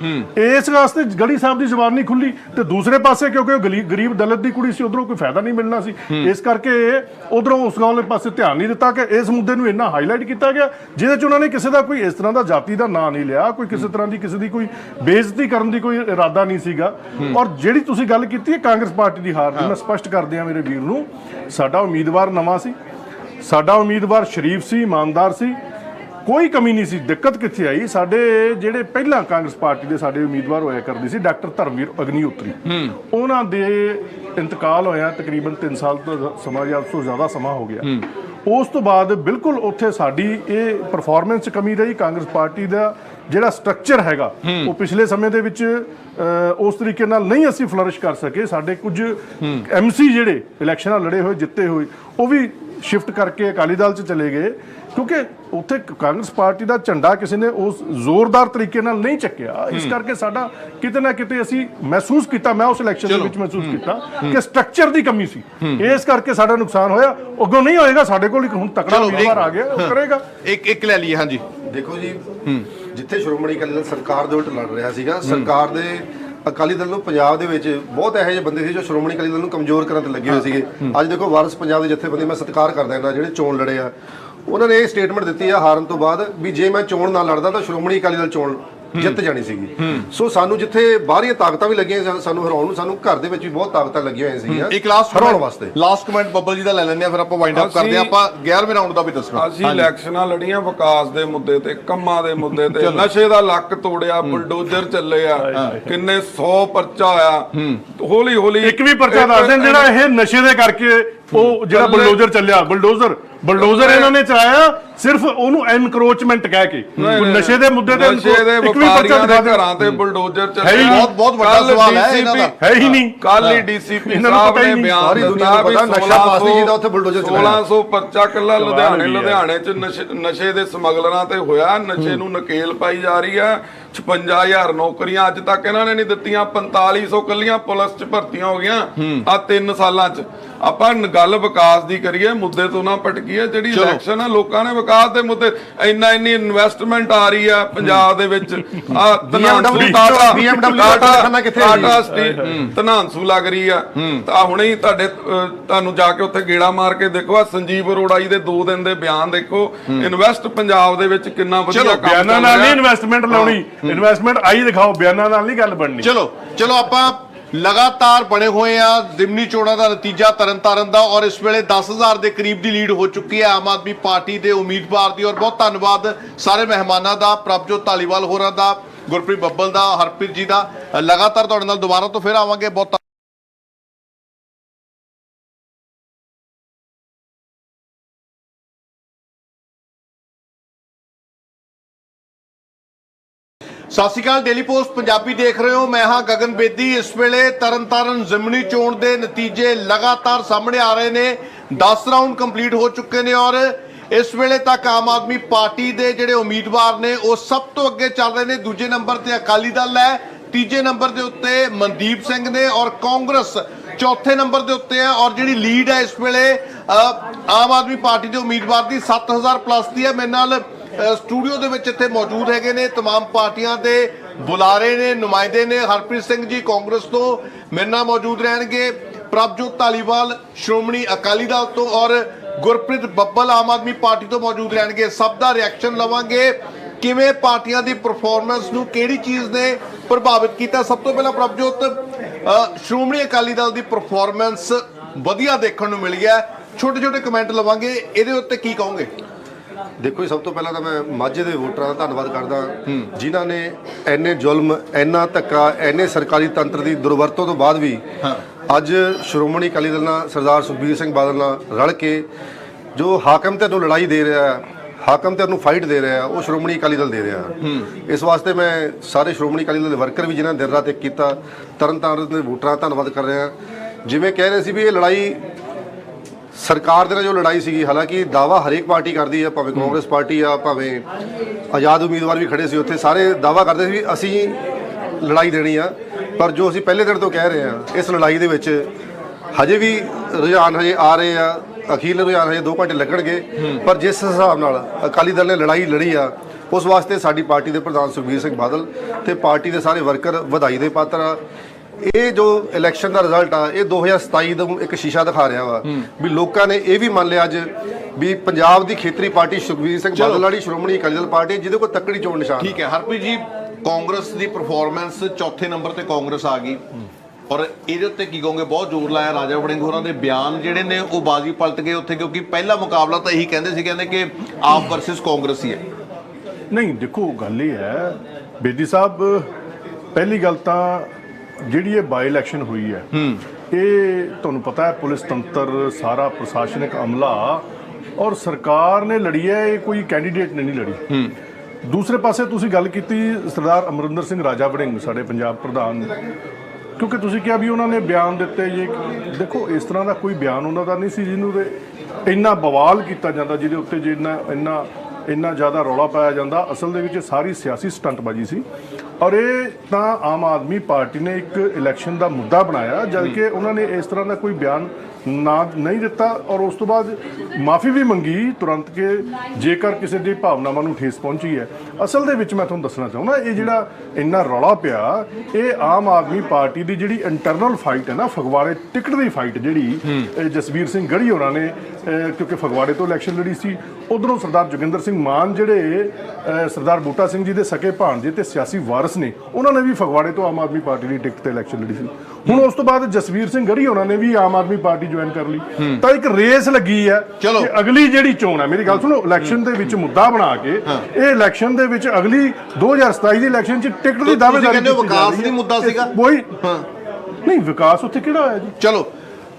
ਇਸ ਵਾਸਤੇ ਗੜੀ ਸਾਹਿਬ ਦੀ ਜ਼ਬਾਨ ਨਹੀਂ ਖੁੱਲੀ ਤੇ ਦੂਸਰੇ ਪਾਸੇ ਕਿਉਂਕਿ ਉਹ ਗਰੀਬ ਦਲਿਤ ਦੀ ਕੁੜੀ ਸੀ ਉਧਰੋਂ ਕੋਈ ਫਾਇਦਾ ਨਹੀਂ ਮਿਲਣਾ ਸੀ। ਇਸ ਕਰਕੇ ਉਧਰੋਂ ਉਸ ਵਾਲੇ ਪਾਸੇ ਧਿਆਨ ਨਹੀਂ ਦਿੱਤਾ ਕਿ ਇਸ ਮੁੱਦੇ ਨੂੰ ਇੰਨਾ ਹਾਈਲਾਈਟ ਕੀਤਾ ਗਿਆ ਜਿਹਦੇ ਚ ਉਹਨਾਂ ਨੇ ਕਿਸੇ ਦਾ ਕੋਈ ਇਸ ਤਰ੍ਹਾਂ ਦਾ ਜਾਤੀ ਦਾ ਨਾਂ ਨਹੀਂ ਲਿਆ ਕੋਈ ਕਿਸੇ ਤਰ੍ਹਾਂ ਦੀ ਕਿਸੇ ਦੀ ਕੋਈ ਬੇਇੱਜ਼ਤੀ ਕਰਨ ਦੀ ਕੋਈ ਇਰਾਦਾ ਨਹੀਂ ਸੀਗਾ। ਔਰ ਜਿਹੜੀ ਤੁਸੀਂ ਗੱਲ ਕੀਤੀ ਹੈ ਕਾਂਗਰਸ ਪਾਰਟੀ ਦੀ ਹਾਰ ਦੀ ਮੈਂ ਸਪਸ਼ਟ ਕਰ ਦਿਆਂ ਮੇਰੇ ਵੀਰ ਨੂੰ ਸਾਡਾ ਉਮੀਦਵਾਰ ਨਵਾਂ ਸੀ। ਸਾਡਾ ਉਮੀਦਵਾਰ ਸ਼ਰੀਫ ਸੀ ਇਮਾਨਦਾਰ ਸੀ। ਕੋਈ ਕਮੀ ਨਹੀਂ ਸੀ ਦਿੱਕਤ ਕਿੱਥੇ ਆਈ? ਸਾਡੇ ਜਿਹੜੇ ਪਹਿਲਾਂ ਕਾਂਗਰਸ ਪਾਰਟੀ ਦੇ ਸਾਡੇ ਉਮੀਦਵਾਰ ਹੋਇਆ ਕਰਦੇ ਸੀ ਡਾਕਟਰ ਧਰਮਵੀਰ ਅਗਨੀਹੋਤਰੀ। ਉਹਨਾਂ ਦੇ ਇੰਤਕਾਲ ਹੋਇਆ ਤਕਰੀਬਨ 3 ਸਾਲ ਤੋਂ ਸਮਾਂ ਜਾਂ ਉਸ ਤੋਂ ਜ਼ਿਆਦਾ ਸਮਾਂ ਹੋ ਗਿਆ। ਉਸ ਤੋਂ ਬਾਅਦ ਬਿਲਕੁਲ ਉੱਥੇ ਸਾਡੀ ਇਹ ਪਰਫਾਰਮੈਂਸ ਕਮੀ ਰਹੀ ਕਾਂਗਰਸ ਪਾਰਟੀ ਦਾ ਜਿਹੜਾ ਸਟਰਕਚਰ ਹੈਗਾ ਉਹ ਪਿਛਲੇ ਸਮੇਂ ਦੇ ਵਿੱਚ ਉਸ ਤਰੀਕੇ ਨਾਲ ਨਹੀਂ ਅਸੀਂ ਫਲਰਿਸ਼ ਕਰ ਸਕੇ। ਸਾਡੇ ਕੁਝ ਐਮਸੀ ਜਿਹੜੇ ਇਲੈਕਸ਼ਨਾਂ ਲੜੇ ਹੋਏ ਜਿੱਤੇ ਹੋਏ ਉਹ ਵੀ ਸ਼ਿਫਟ ਕਰਕੇ ਅਕਾਲੀ ਦਲ 'ਚ ਚਲੇ ਗਏ ਕਿਉਂਕਿ ਉੱਥੇ ਕਾਂਗਰਸ ਪਾਰਟੀ ਦਾ ਝੰਡਾ ਕਿਸੇ ਨੇ ਉਸ ਜ਼ੋਰਦਾਰ ਤਰੀਕੇ ਨਾਲ ਨਹੀਂ ਚੱਕਿਆ। ਇਸ ਕਰਕੇ ਸਾਡਾ ਕਿਤੇ ਨਾ ਕਿਤੇ ਅਸੀਂ ਮਹਿਸੂਸ ਕੀਤਾ ਮੈਂ ਉਸ ਇਲੈਕਸ਼ਨ ਦੇ ਵਿੱਚ ਮਹਿਸੂਸ ਕੀਤਾ ਕਿ ਸਟਰਕਚਰ ਦੀ ਕਮੀ ਸੀ। ਇਸ ਕਰਕੇ ਸਾਡਾ ਨੁਕਸਾਨ ਹੋਇਆ। ਅੱਗੋਂ ਨਹੀਂ ਹੋਏਗਾ ਸਾਡੇ ਕੋਲ ਇੱਕ ਹੁਣ ਤਕੜਾ ਉਮੀਦਵਾਰ ਆ ਗਿਆ ਉਹ ਕਰੇਗਾ। ਇੱਕ ਇੱਕ ਲੈ ਲਈਏ ਹਾਂਜੀ। ਦੇਖੋ ਜੀ ਜਿੱਥੇ ਸ਼੍ਰੋਮਣੀ ਅਕਾਲੀ ਦਲ ਸਰਕਾਰ ਦੇ ਉਲਟ ਲੜ ਰਿਹਾ ਸੀਗਾ ਸਰਕਾਰ ਦੇ ਅਕਾਲੀ ਦਲ ਨੂੰ ਪੰਜਾਬ ਦੇ ਵਿੱਚ ਬਹੁਤ ਇਹੋ ਜਿਹੇ ਬੰਦੇ ਸੀ ਜੋ ਸ਼੍ਰੋਮਣੀ ਅਕਾਲੀ ਦਲ ਨੂੰ ਕਮਜ਼ੋਰ ਕਰਨ ਤੇ ਲੱਗੇ ਹੋਏ ਸੀਗੇ। ਅੱਜ ਦੇਖੋ ਵਾਰਸ ਪੰਜਾਬ ਦੇ ਜਥੇਬੰਦੀ ਮੈਂ ਸਤਿਕਾਰ ਕਰਦਾ ਇਹਨਾਂ ਜਿਹੜੇ ਚੋਣ ਲੜੇ ਆ। ਉਹਨਾਂ ਨੇ ਇਹ ਸਟੇਟਮੈਂਟ ਦਿੱਤੀ ਆ ਹਾਰਨ ਤੋਂ ਬਾਅਦ ਵੀ ਜੇ ਮੈਂ ਚੋਣ ਨਾ ਲੜਦਾ ਤਾਂ ਸ਼੍ਰੋਮਣੀ ਅਕਾਲੀ ਦਲ ਚੋਣ ਜਿੱਤ ਜਾਣੀ ਸੀਗੀ। ਸੋ ਸਾਨੂੰ ਜਿੱਥੇ ਬਾਹਰੀਆਂ ਤਾਕਤਾਂ ਵੀ ਲੱਗੀਆਂ ਸਾਨੂੰ ਹਰਾਉਣ ਨੂੰ ਸਾਨੂੰ ਘਰ ਦੇ ਵਿੱਚ ਵੀ ਬਹੁਤ ਤਾਕਤਾਂ ਲੱਗੀਆਂ ਹੋਈਆਂ ਸੀਗੀਆਂ। ਇੱਕ ਲਾਸਟ ਹਰਾਉਣ ਵਾਸਤੇ। ਲਾਸਟ ਕਮੈਂਟ ਬੱਬਲ ਜੀ ਦਾ ਲੈ ਲੈਂਦੇ ਆ ਫਿਰ ਆਪਾਂ ਵਾਈਂਡ ਅਪ ਕਰਦੇ ਆ ਆਪਾਂ 11ਵੇਂ ਰਾਉਂਡ ਦਾ ਵੀ ਦੱਸਣਾ। ਅਸੀਂ ਇਲੈਕਸ਼ਨਾਂ ਲੜੀਆਂ ਵਿਕਾਸ ਦੇ ਮੁੱਦੇ ਤੇ ਕੰਮਾਂ ਦੇ ਮੁੱਦੇ ਤੇ। ਨਸ਼ੇ ਦਾ ਲੱਕ ਤੋੜਿਆ ਬੁਲਡੋਜ਼ਰ ਚੱਲੇ ਆ ਕਿੰਨੇ 100 ਪਰਚਾ ਆਇਆ ਹੌਲੀ ਹੌਲੀ ਇੱਕ ਵੀ ਪਰਚਾ ਦੱਸ ਦੇਣ ਜਿਹੜਾ ਇਹ ਨਸ਼ੇ ਦੇ ਕਰਕੇ ਉਹ ਜਿਹੜਾ ਬਲਡੋਜ਼ਰ ਚੱਲਿਆ ਬਲਡੋਜ਼ਰ ਬਲਡੋਜ਼ਰ ਇਹਨਾਂ ਨੇ ਚਲਾਇਆ ਸਿਰਫ ਉਹਨੂੰ ਐਨਕਰੋਚਮੈਂਟ ਕਹਿ ਕੇ ਕੋਈ ਨਸ਼ੇ ਦੇ ਮੁੱਦੇ ਤੇ ਨਸ਼ੇ ਦੇ ਵਪਾਰੀਆਂ ਦੇ ਦੇ ਘਰਾਂ ਤੇ ਬੁਲਡੋਜ਼ਰ ਚੱਲੇ ਹੈ ਹੀ ਬਹੁਤ- ਬਹੁਤ ਵੱਡਾ ਸਵਾਲ ਹੈ ਇਹਨਾਂ ਦਾ। ਹੈ ਹੀ ਨਹੀਂ ਕੱਲ ਹੀ ਡੀਸੀਪੀ ਇਹਨਾਂ ਨੂੰ ਸਾਹਿਬ ਪਤਾ ਹੀ ਨੇ ਨਹੀਂ। ਬਿਆਨ ਸਾਰੀ ਦੁਨੀਆ ਨੂੰ ਪਤਾ ਨਸ਼ਾ ਪਾਸ ਨਹੀਂ ਜਿਹਦਾ ਉੱਥੇ ਬੁਲਡੋਜ਼ਰ ਚਲਾਇਆ। 1600 ਪਰਚਾ ਕੱਲਾ ਲੁਧਿਆਣੇ। ਲੁਧਿਆਣੇ ਚ ਨਸ਼ੇ- ਨਸ਼ੇ ਦੇ ਸਮਗਲਰਾਂ ਤੇ ਹੋਇਆ ਨਸ਼ੇ ਨੂੰ ਨਕੇਲ ਪਾਈ ਜਾ ਰਹੀ ਹੈ 56000 ਨੌਕਰੀਆਂ ਅੱਜ ਤੱਕ ਇਹਨਾਂ ਨੇ ਨਹੀਂ ਦਿੱਤੀਆਂ 4500 ਕੱਲੀਆਂ ਪੁਲਿਸ ਚ ਭਰਤੀਆਂ ਹੋ ਗਈਆਂ ਆ 3 ਸਾਲਾਂ ਚ। ਆਪਾਂ ਗੱਲ ਵਿਕਾਸ ਦੀ ਕਰੀਏ ਮੁੱਦੇ ਤੋਂ ਨਾ ਭਟਕੀਏ ਜਿਹੜੀ। ਇਲੈਕਸ਼ਨ ਆ ਲੋਕਾਂ ਨੇ ਵਿਕਾਸ ਦੇ ਮੁੱਦੇ ਇੰਨਾ ਇੰਨੀ ਇਨਵੈਸਟਮੈਂਟ ਆ ਰਹੀ ਆ ਪੰਜਾਬ ਦੇ ਵਿੱਚ। ਆ ਤਨਾਂਸੂ ਟਾਟਾ ਦਾ? ਟਾਟਾ ਸਟੀ ਤਨਾਂਸੂ ਲੱਗ ਰਹੀ ਆ। ਤਾਂ ਹੁਣੇ ਹੀ ਤੁਹਾਡੇ ਤੁਹਾਨੂੰ ਜਾ ਕੇ ਉੱਥੇ ਗੇੜਾ ਮਾਰ ਕੇ ਦੇਖੋ ਆ ਸੰਜੀਵ ਅਰੋੜਾ ਜੀ ਦੇ 2 ਦਿਨ ਦੇ ਬਿਆਨ ਦੇਖੋ। ਇਨਵੈਸਟ ਪੰਜਾਬ ਦੇ ਵਿੱਚ ਕਿੰਨਾ ਵਧੀਆ ਚਲੋ ਕੰਮ ਬਿਆਨਾਂ ਚੱਲ ਨਾਲ ਨਹੀਂ। ਇਨਵੈਸਟਮੈਂਟ ਲਾਉਣੀ। ਇਨਵੈਸਟਮੈਂਟ ਆਈ ਦਿਖਾਓ ਬਿਆਨਾਂ ਨਾਲ ਨਹੀਂ ਗੱਲ ਬਣਨੀ। ਚਲੋ ਚਲੋ ਆਪਾਂ ਲਗਾਤਾਰ ਬਣੇ ਹੋਏ ਆ ਜ਼ਿਮਨੀ ਚੋਣਾਂ ਦਾ ਨਤੀਜਾ ਤਰਨਤਾਰਨ ਦਾ ਔਰ ਇਸ ਵੇਲੇ 10000 ਦੇ ਕਰੀਬ ਦੀ ਲੀਡ ਹੋ ਚੁੱਕੀ ਹੈ ਆਮ ਆਦਮੀ ਪਾਰਟੀ ਦੇ ਉਮੀਦਵਾਰ ਦੀ ਔਰ ਬਹੁਤ ਧੰਨਵਾਦ ਸਾਰੇ ਮਹਿਮਾਨਾਂ ਦਾ ਪ੍ਰਭਜੋਤ ਧਾਲੀਵਾਲ ਹੋਰਾਂ ਦਾ ਗੁਰਪ੍ਰੀਤ ਬੱਬਲ ਦਾ ਹਰਪ੍ਰੀਤ ਜੀ ਦਾ। ਲਗਾਤਾਰ ਤੁਹਾਡੇ ਨਾਲ ਦੁਬਾਰਾ ਤੋਂ ਫਿਰ ਆਵਾਂਗੇ ਬਹੁਤ ਸਤਿ ਸ਼੍ਰੀ ਅਕਾਲ ਡੇਲੀ ਪੋਸਟ ਪੰਜਾਬੀ ਦੇਖ ਰਹੇ ਹੋ। ਮੈਂ ਹਾਂ ਗਗਨ ਬੇਦੀ। ਇਸ ਵੇਲੇ ਤਰਨਤਾਰਨ ਜ਼ਿਮਨੀ ਚੋਣ ਦੇ ਨਤੀਜੇ ਲਗਾਤਾਰ ਸਾਹਮਣੇ ਆ ਰਹੇ ਨੇ। 10 ਰਾਊਂਡ ਕੰਪਲੀਟ ਹੋ ਚੁੱਕੇ ਨੇ ਔਰ ਇਸ ਵੇਲੇ ਤੱਕ ਆਮ ਆਦਮੀ ਪਾਰਟੀ ਦੇ ਜਿਹੜੇ ਉਮੀਦਵਾਰ ਨੇ, ਉਹ ਸਭ ਤੋਂ ਅੱਗੇ ਚੱਲ ਰਹੇ ਨੇ। ਦੂਜੇ ਨੰਬਰ ਤੇ ਅਕਾਲੀ ਦਲ ਹੈ। ਤੀਜੇ ਨੰਬਰ ਦੇ ਉੱਤੇ ਮਨਦੀਪ ਸਿੰਘ ਨੇ ਔਰ ਕਾਂਗਰਸ ਚੌਥੇ ਨੰਬਰ ਦੇ ਉੱਤੇ ਹੈ। ਔਰ ਜਿਹੜੀ ਲੀਡ ਹੈ ਇਸ ਵੇਲੇ ਆਮ ਆਦਮੀ ਪਾਰਟੀ ਦੇ ਉਮੀਦਵਾਰ ਦੀ 7000 ਪਲੱਸ ਦੀ ਹੈ। ਮੇਰੇ ਨਾਲ ਸਟੂਡੀਓ ਦੇ ਵਿੱਚ ਇੱਥੇ ਮੌਜੂਦ ਹੈਗੇ ਨੇ तमाम ਪਾਰਟੀਆਂ ਦੇ ਬੁਲਾਰੇ ਨੇ ਨੁਮਾਇੰਦੇ ਨੇ ਹਰਪ੍ਰੀਤ ਸਿੰਘ ਜੀ ਕਾਂਗਰਸ ਤੋਂ ਮੇਰੇ ਨਾਲ ਮੌਜੂਦ ਰਹਿਣਗੇ ਪ੍ਰਭਜੋਤ ਧਾਲੀਵਾਲ ਸ਼੍ਰੋਮਣੀ ਅਕਾਲੀ ਦਲ ਤੋਂ ਔਰ ਗੁਰਪ੍ਰੀਤ ਬੱਬਲ ਆਮ ਆਦਮੀ ਪਾਰਟੀ ਤੋਂ ਮੌਜੂਦ ਰਹਿਣਗੇ ਸਭ ਦਾ ਰਿਐਕਸ਼ਨ ਲਵਾਂਗੇ ਕਿਵੇਂ ਪਾਰਟੀਆਂ ਦੀ ਪਰਫਾਰਮੈਂਸ ਨੂੰ ਕਿਹੜੀ ਚੀਜ਼ ਨੇ ਪ੍ਰਭਾਵਿਤ ਕੀਤਾ ਸਭ ਤੋਂ ਪਹਿਲਾਂ ਪ੍ਰਭਜੋਤ ਅ, ਸ਼੍ਰੋਮਣੀ ਅਕਾਲੀ ਦਲ ਦੀ ਪਰਫਾਰਮੈਂਸ ਵਧੀਆ ਦੇਖਣ ਨੂੰ ਮਿਲੀ ਹੈ ਛੋਟੇ ਛੋਟੇ ਕਮੈਂਟ ਲਵਾਂਗੇ ਇਹਦੇ ਉੱਤੇ ਕੀ ਕਹੋਗੇ ਦੇਖੋ ਜੀ ਸਭ ਤੋਂ ਪਹਿਲਾਂ ਤਾਂ ਮੈਂ ਮਾਝੇ ਦੇ ਵੋਟਰਾਂ ਦਾ ਧੰਨਵਾਦ ਕਰਦਾ। ਜਿਨ੍ਹਾਂ ਨੇ ਐਨੇ ਜ਼ੁਲਮ ਐਨਾ ਧੱਕਾ ਐਨੇ ਸਰਕਾਰੀ ਤੰਤਰ ਦੀ ਦੁਰਵਰਤੋਂ ਤੋਂ ਬਾਅਦ ਵੀ ਅੱਜ ਸ਼੍ਰੋਮਣੀ ਅਕਾਲੀ ਦਲ ਨਾਲ ਸਰਦਾਰ ਸੁਖਬੀਰ ਸਿੰਘ ਬਾਦਲ ਨਾਲ ਰਲ ਕੇ ਜੋ ਹਾਕਮ ਤੇ ਨੂੰ ਲੜਾਈ ਦੇ ਰਿਹਾ ਹੈ, ਹਾਕਮ ਤੇ ਨੂੰ ਫਾਈਟ ਦੇ ਰਿਹਾ ਉਹ ਸ਼੍ਰੋਮਣੀ ਅਕਾਲੀ ਦਲ ਦੇ ਰਿਹਾ। ਇਸ ਵਾਸਤੇ ਮੈਂ ਸਾਰੇ ਸ਼੍ਰੋਮਣੀ ਅਕਾਲੀ ਦਲ ਦੇ ਵਰਕਰ ਵੀ ਜਿਨ੍ਹਾਂ ਦਿਨ ਰਾਤ ਇੱਕ ਕੀਤਾ ਤਰਨਤਾਰਨ ਦੇ ਵੋਟਰਾਂ ਦਾ ਧੰਨਵਾਦ ਕਰ ਰਿਹਾ। ਜਿਵੇਂ ਕਹਿ ਰਹੇ ਸੀ ਵੀ ਇਹ ਲੜਾਈ ਸਰਕਾਰ ਦੇ ਨਾਲ ਜੋ ਲੜਾਈ ਸੀਗੀ ਹਾਲਾਂਕਿ ਦਾਵਾ ਹਰੇਕ ਪਾਰਟੀ ਕਰਦੀ ਹੈ ਭਾਵੇਂ ਕਾਂਗਰਸ ਪਾਰਟੀ ਆ ਭਾਵੇਂ ਆਜ਼ਾਦ ਉਮੀਦਵਾਰ ਵੀ ਖੜੇ ਸੀ ਉੱਥੇ ਸਾਰੇ ਦਾਵਾ ਕਰਦੇ ਸੀ ਵੀ ਅਸੀਂ ਲੜਾਈ ਦੇਣੀ ਆ। ਪਰ ਜੋ ਅਸੀਂ ਪਹਿਲੇ ਦਿਨ ਤੋਂ ਕਹਿ ਰਹੇ ਆ ਇਸ ਲੜਾਈ ਦੇ ਵਿੱਚ ਹਜੇ ਵੀ ਰੁਝਾਨ ਹਜੇ ਆ ਰਹੇ ਆ ਅਖੀਰਲੇ ਰੁਝਾਨ ਹਜੇ 2 ਘੰਟੇ ਲੱਗਣਗੇ। ਪਰ ਜਿਸ ਹਿਸਾਬ ਨਾਲ ਅਕਾਲੀ ਦਲ ਨੇ ਲੜਾਈ ਲੜੀ ਆ ਉਸ ਵਾਸਤੇ ਸਾਡੀ ਪਾਰਟੀ ਦੇ ਪ੍ਰਧਾਨ ਸੁਖਬੀਰ ਸਿੰਘ ਬਾਦਲ ਤੇ ਪਾਰਟੀ ਦੇ ਸਾਰੇ ਵਰਕਰ ਵਧਾਈ ਦੇ ਪਾਤਰ ਆ। ਇਹ ਜੋ ਇਲੈਕਸ਼ਨ ਦਾ ਰਿਜ਼ਲਟ ਆ ਇਹ 2027 ਦਾ ਇੱਕ ਸ਼ੀਸ਼ਾ ਦਿਖਾ ਰਿਹਾ ਵਾ ਵੀ ਲੋਕਾਂ ਨੇ ਇਹ ਵੀ ਮੰਨ ਲਿਆ ਅੱਜ ਵੀ ਪੰਜਾਬ ਦੀ ਖੇਤਰੀ ਪਾਰਟੀ ਸੁਖਬੀਰ ਸਿੰਘ ਬਾਦਲ ਵਾਲੀ ਸ਼੍ਰੋਮਣੀ ਅਕਾਲੀ ਦਲ ਪਾਰਟੀ ਜਿਹਦੇ ਕੋਲ ਤੱਕੜੀ ਚੋਣ ਨਿਸ਼ਾਨ ਠੀਕ ਹੈ ਹਰਪ੍ਰੀਤ ਜੀ ਕਾਂਗਰਸ ਦੀ ਪਰਫਾਰਮੈਂਸ ਚੌਥੇ ਨੰਬਰ ਤੇ ਕਾਂਗਰਸ ਆ ਗਈ। ਔਰ ਇਹਦੇ ਉੱਤੇ ਕੀ ਕਹੋਗੇ? ਬਹੁਤ ਜ਼ੋਰ ਲਾਇਆ ਰਾਜਾ ਵੜਿੰਗ ਹੋਰਾਂ ਦੇ ਬਿਆਨ ਜਿਹੜੇ ਨੇ ਉਹ ਬਾਜ਼ੀ ਪਲਟ ਗਏ ਉੱਥੇ ਕਿਉਂਕਿ ਪਹਿਲਾ ਮੁਕਾਬਲਾ ਤਾਂ ਇਹੀ ਕਹਿੰਦੇ ਸੀ ਕਹਿੰਦੇ ਕਿ ਆਪ ਵਰਸਸ ਕਾਂਗਰਸ ਹੀ ਹੈ। ਨਹੀਂ ਦੇਖੋ ਗੱਲ ਇਹ ਹੈ ਬੇਦੀ ਸਾਹਿਬ ਪਹਿਲੀ ਗੱਲ ਤਾਂ ਜਿਹੜੀ ਇਹ ਬਾਈ ਇਲੈਕਸ਼ਨ ਹੋਈ ਹੈ ਇਹ ਤੁਹਾਨੂੰ ਪਤਾ ਹੈ ਪੁਲਿਸ ਤੰਤਰ ਸਾਰਾ ਪ੍ਰਸ਼ਾਸਨਿਕ ਅਮਲਾ ਔਰ ਸਰਕਾਰ ਨੇ ਲੜੀ ਹੈ ਇਹ ਕੋਈ ਕੈਂਡੀਡੇਟ ਨੇ ਨਹੀਂ ਲੜੀ। ਦੂਸਰੇ ਪਾਸੇ ਤੁਸੀਂ ਗੱਲ ਕੀਤੀ ਸਰਦਾਰ ਅਮਰਿੰਦਰ ਸਿੰਘ ਰਾਜਾ ਵੜਿੰਗ ਸਾਡੇ ਪੰਜਾਬ ਪ੍ਰਧਾਨ ਕਿਉਂਕਿ ਤੁਸੀਂ ਕਿਹਾ ਵੀ ਉਹਨਾਂ ਨੇ ਬਿਆਨ ਦਿੱਤੇ ਜੇ ਦੇਖੋ ਇਸ ਤਰ੍ਹਾਂ ਦਾ ਕੋਈ ਬਿਆਨ ਉਹਨਾਂ ਦਾ ਨਹੀਂ ਸੀ ਜਿਹਨੂੰ ਤੇ ਇੰਨਾ ਬਵਾਲ ਕੀਤਾ ਜਾਂਦਾ ਜਿਹਦੇ ਉੱਤੇ ਜੇ ਇੰਨਾ ਇੰਨਾ ਜ਼ਿਆਦਾ ਰੌਲਾ ਪਾਇਆ ਜਾਂਦਾ ਅਸਲ ਦੇ ਵਿੱਚ ਸਾਰੀ ਸਿਆਸੀ ਸਟੰਟਬਾਜ਼ੀ ਸੀ। ਔਰ ਇਹ ਤਾਂ ਆਮ ਆਦਮੀ ਪਾਰਟੀ ਨੇ ਇੱਕ ਇਲੈਕਸ਼ਨ ਦਾ ਮੁੱਦਾ ਬਣਾਇਆ ਜਦ ਕਿ ਉਹਨਾਂ ਨੇ ਇਸ ਤਰ੍ਹਾਂ ਦਾ ਕੋਈ ਬਿਆਨ ਨਾ ਨਹੀਂ ਦਿੱਤਾ ਔਰ ਉਸ ਤੋਂ ਬਾਅਦ ਮਾਫੀ ਵੀ ਮੰਗੀ ਤੁਰੰਤ ਕਿ ਜੇਕਰ ਕਿਸੇ ਦੀ ਭਾਵਨਾਵਾਂ ਨੂੰ ਠੇਸ ਪਹੁੰਚੀ ਹੈ। ਅਸਲ ਦੇ ਵਿੱਚ ਮੈਂ ਤੁਹਾਨੂੰ ਦੱਸਣਾ ਚਾਹੁੰਦਾ ਇਹ ਜਿਹੜਾ ਇੰਨਾ ਰੌਲਾ ਪਿਆ ਇਹ ਆਮ ਆਦਮੀ ਪਾਰਟੀ ਦੀ ਜਿਹੜੀ ਇੰਟਰਨਲ ਫਾਈਟ ਹੈ ਨਾ ਫਗਵਾੜੇ ਟਿਕਟ ਦੀ ਫਾਈਟ ਜਿਹੜੀ ਜਸਵੀਰ ਸਿੰਘ ਗੜੀ ਹੋਰਾਂ ਨੇ ਕਿਉਂਕਿ ਫਗਵਾੜੇ ਤੋਂ ਇਲੈਕਸ਼ਨ ਲੜੀ ਸੀ ਉਧਰੋਂ ਸਰਦਾਰ ਜੋਗਿੰਦਰ ਸਿੰਘ ਮਾਨ ਜਿਹੜੇ ਸਰਦਾਰ ਬੂਟਾ ਸਿੰਘ ਜੀ ਦੇ ਸਕੇ ਭਾਣਜੇ ਤੇ ਸਿਆਸੀ ਵਾਰਸ ਨੇ ਉਹਨਾਂ ਨੇ ਵੀ ਫਗਵਾੜੇ ਤੋਂ ਆਮ ਆਦਮੀ ਪਾਰਟੀ ਦੀ ਟਿਕਟ ਤੇ ਇਲੈਕਸ਼ਨ ਲੜੀ ਸੀ। ਹੁਣ ਉਸ ਤੋਂ ਬਾਅਦ ਜਸਵੀਰ ਸਿੰਘ ਗੜੀ ਹੋਰਾਂ ਨੇ ਵੀ ਆਮ ਆਦਮੀ ਪਾਰਟੀ ਜੁਆਇਨ ਕਰ ਲਈ। ਤਾਂ ਇੱਕ ਰੇਸ ਲੱਗੀ ਹੈ। ਕਿ ਅਗਲੀ ਜਿਹੜੀ ਚੋਣ ਹੈ ਮੇਰੀ ਗੱਲ ਸੁਣੋ ਇਲੈਕਸ਼ਨ ਦੇ ਵਿੱਚ ਮੁੱਦਾ ਬਣਾ ਕੇ ਇਹ ਇਲੈਕਸ਼ਨ ਦੇ ਵਿੱਚ ਅਗਲੀ 2027 ਦੀ ਇਲੈਕਸ਼ਨ 'ਚ ਟਿਕਟ ਦੀ ਦਾਅਵੇਦਾਰੀ ਕੀਤੀ ਵਿਕਾਸ ਦੀ। ਮੁੱਦਾ ਸੀਗਾ? ਕੋਈ ਨਹੀਂ ਵਿਕਾਸ ਉੱਥੇ ਕਿਹੜਾ ਹੋਇਆ ਜੀ? ਚਲੋ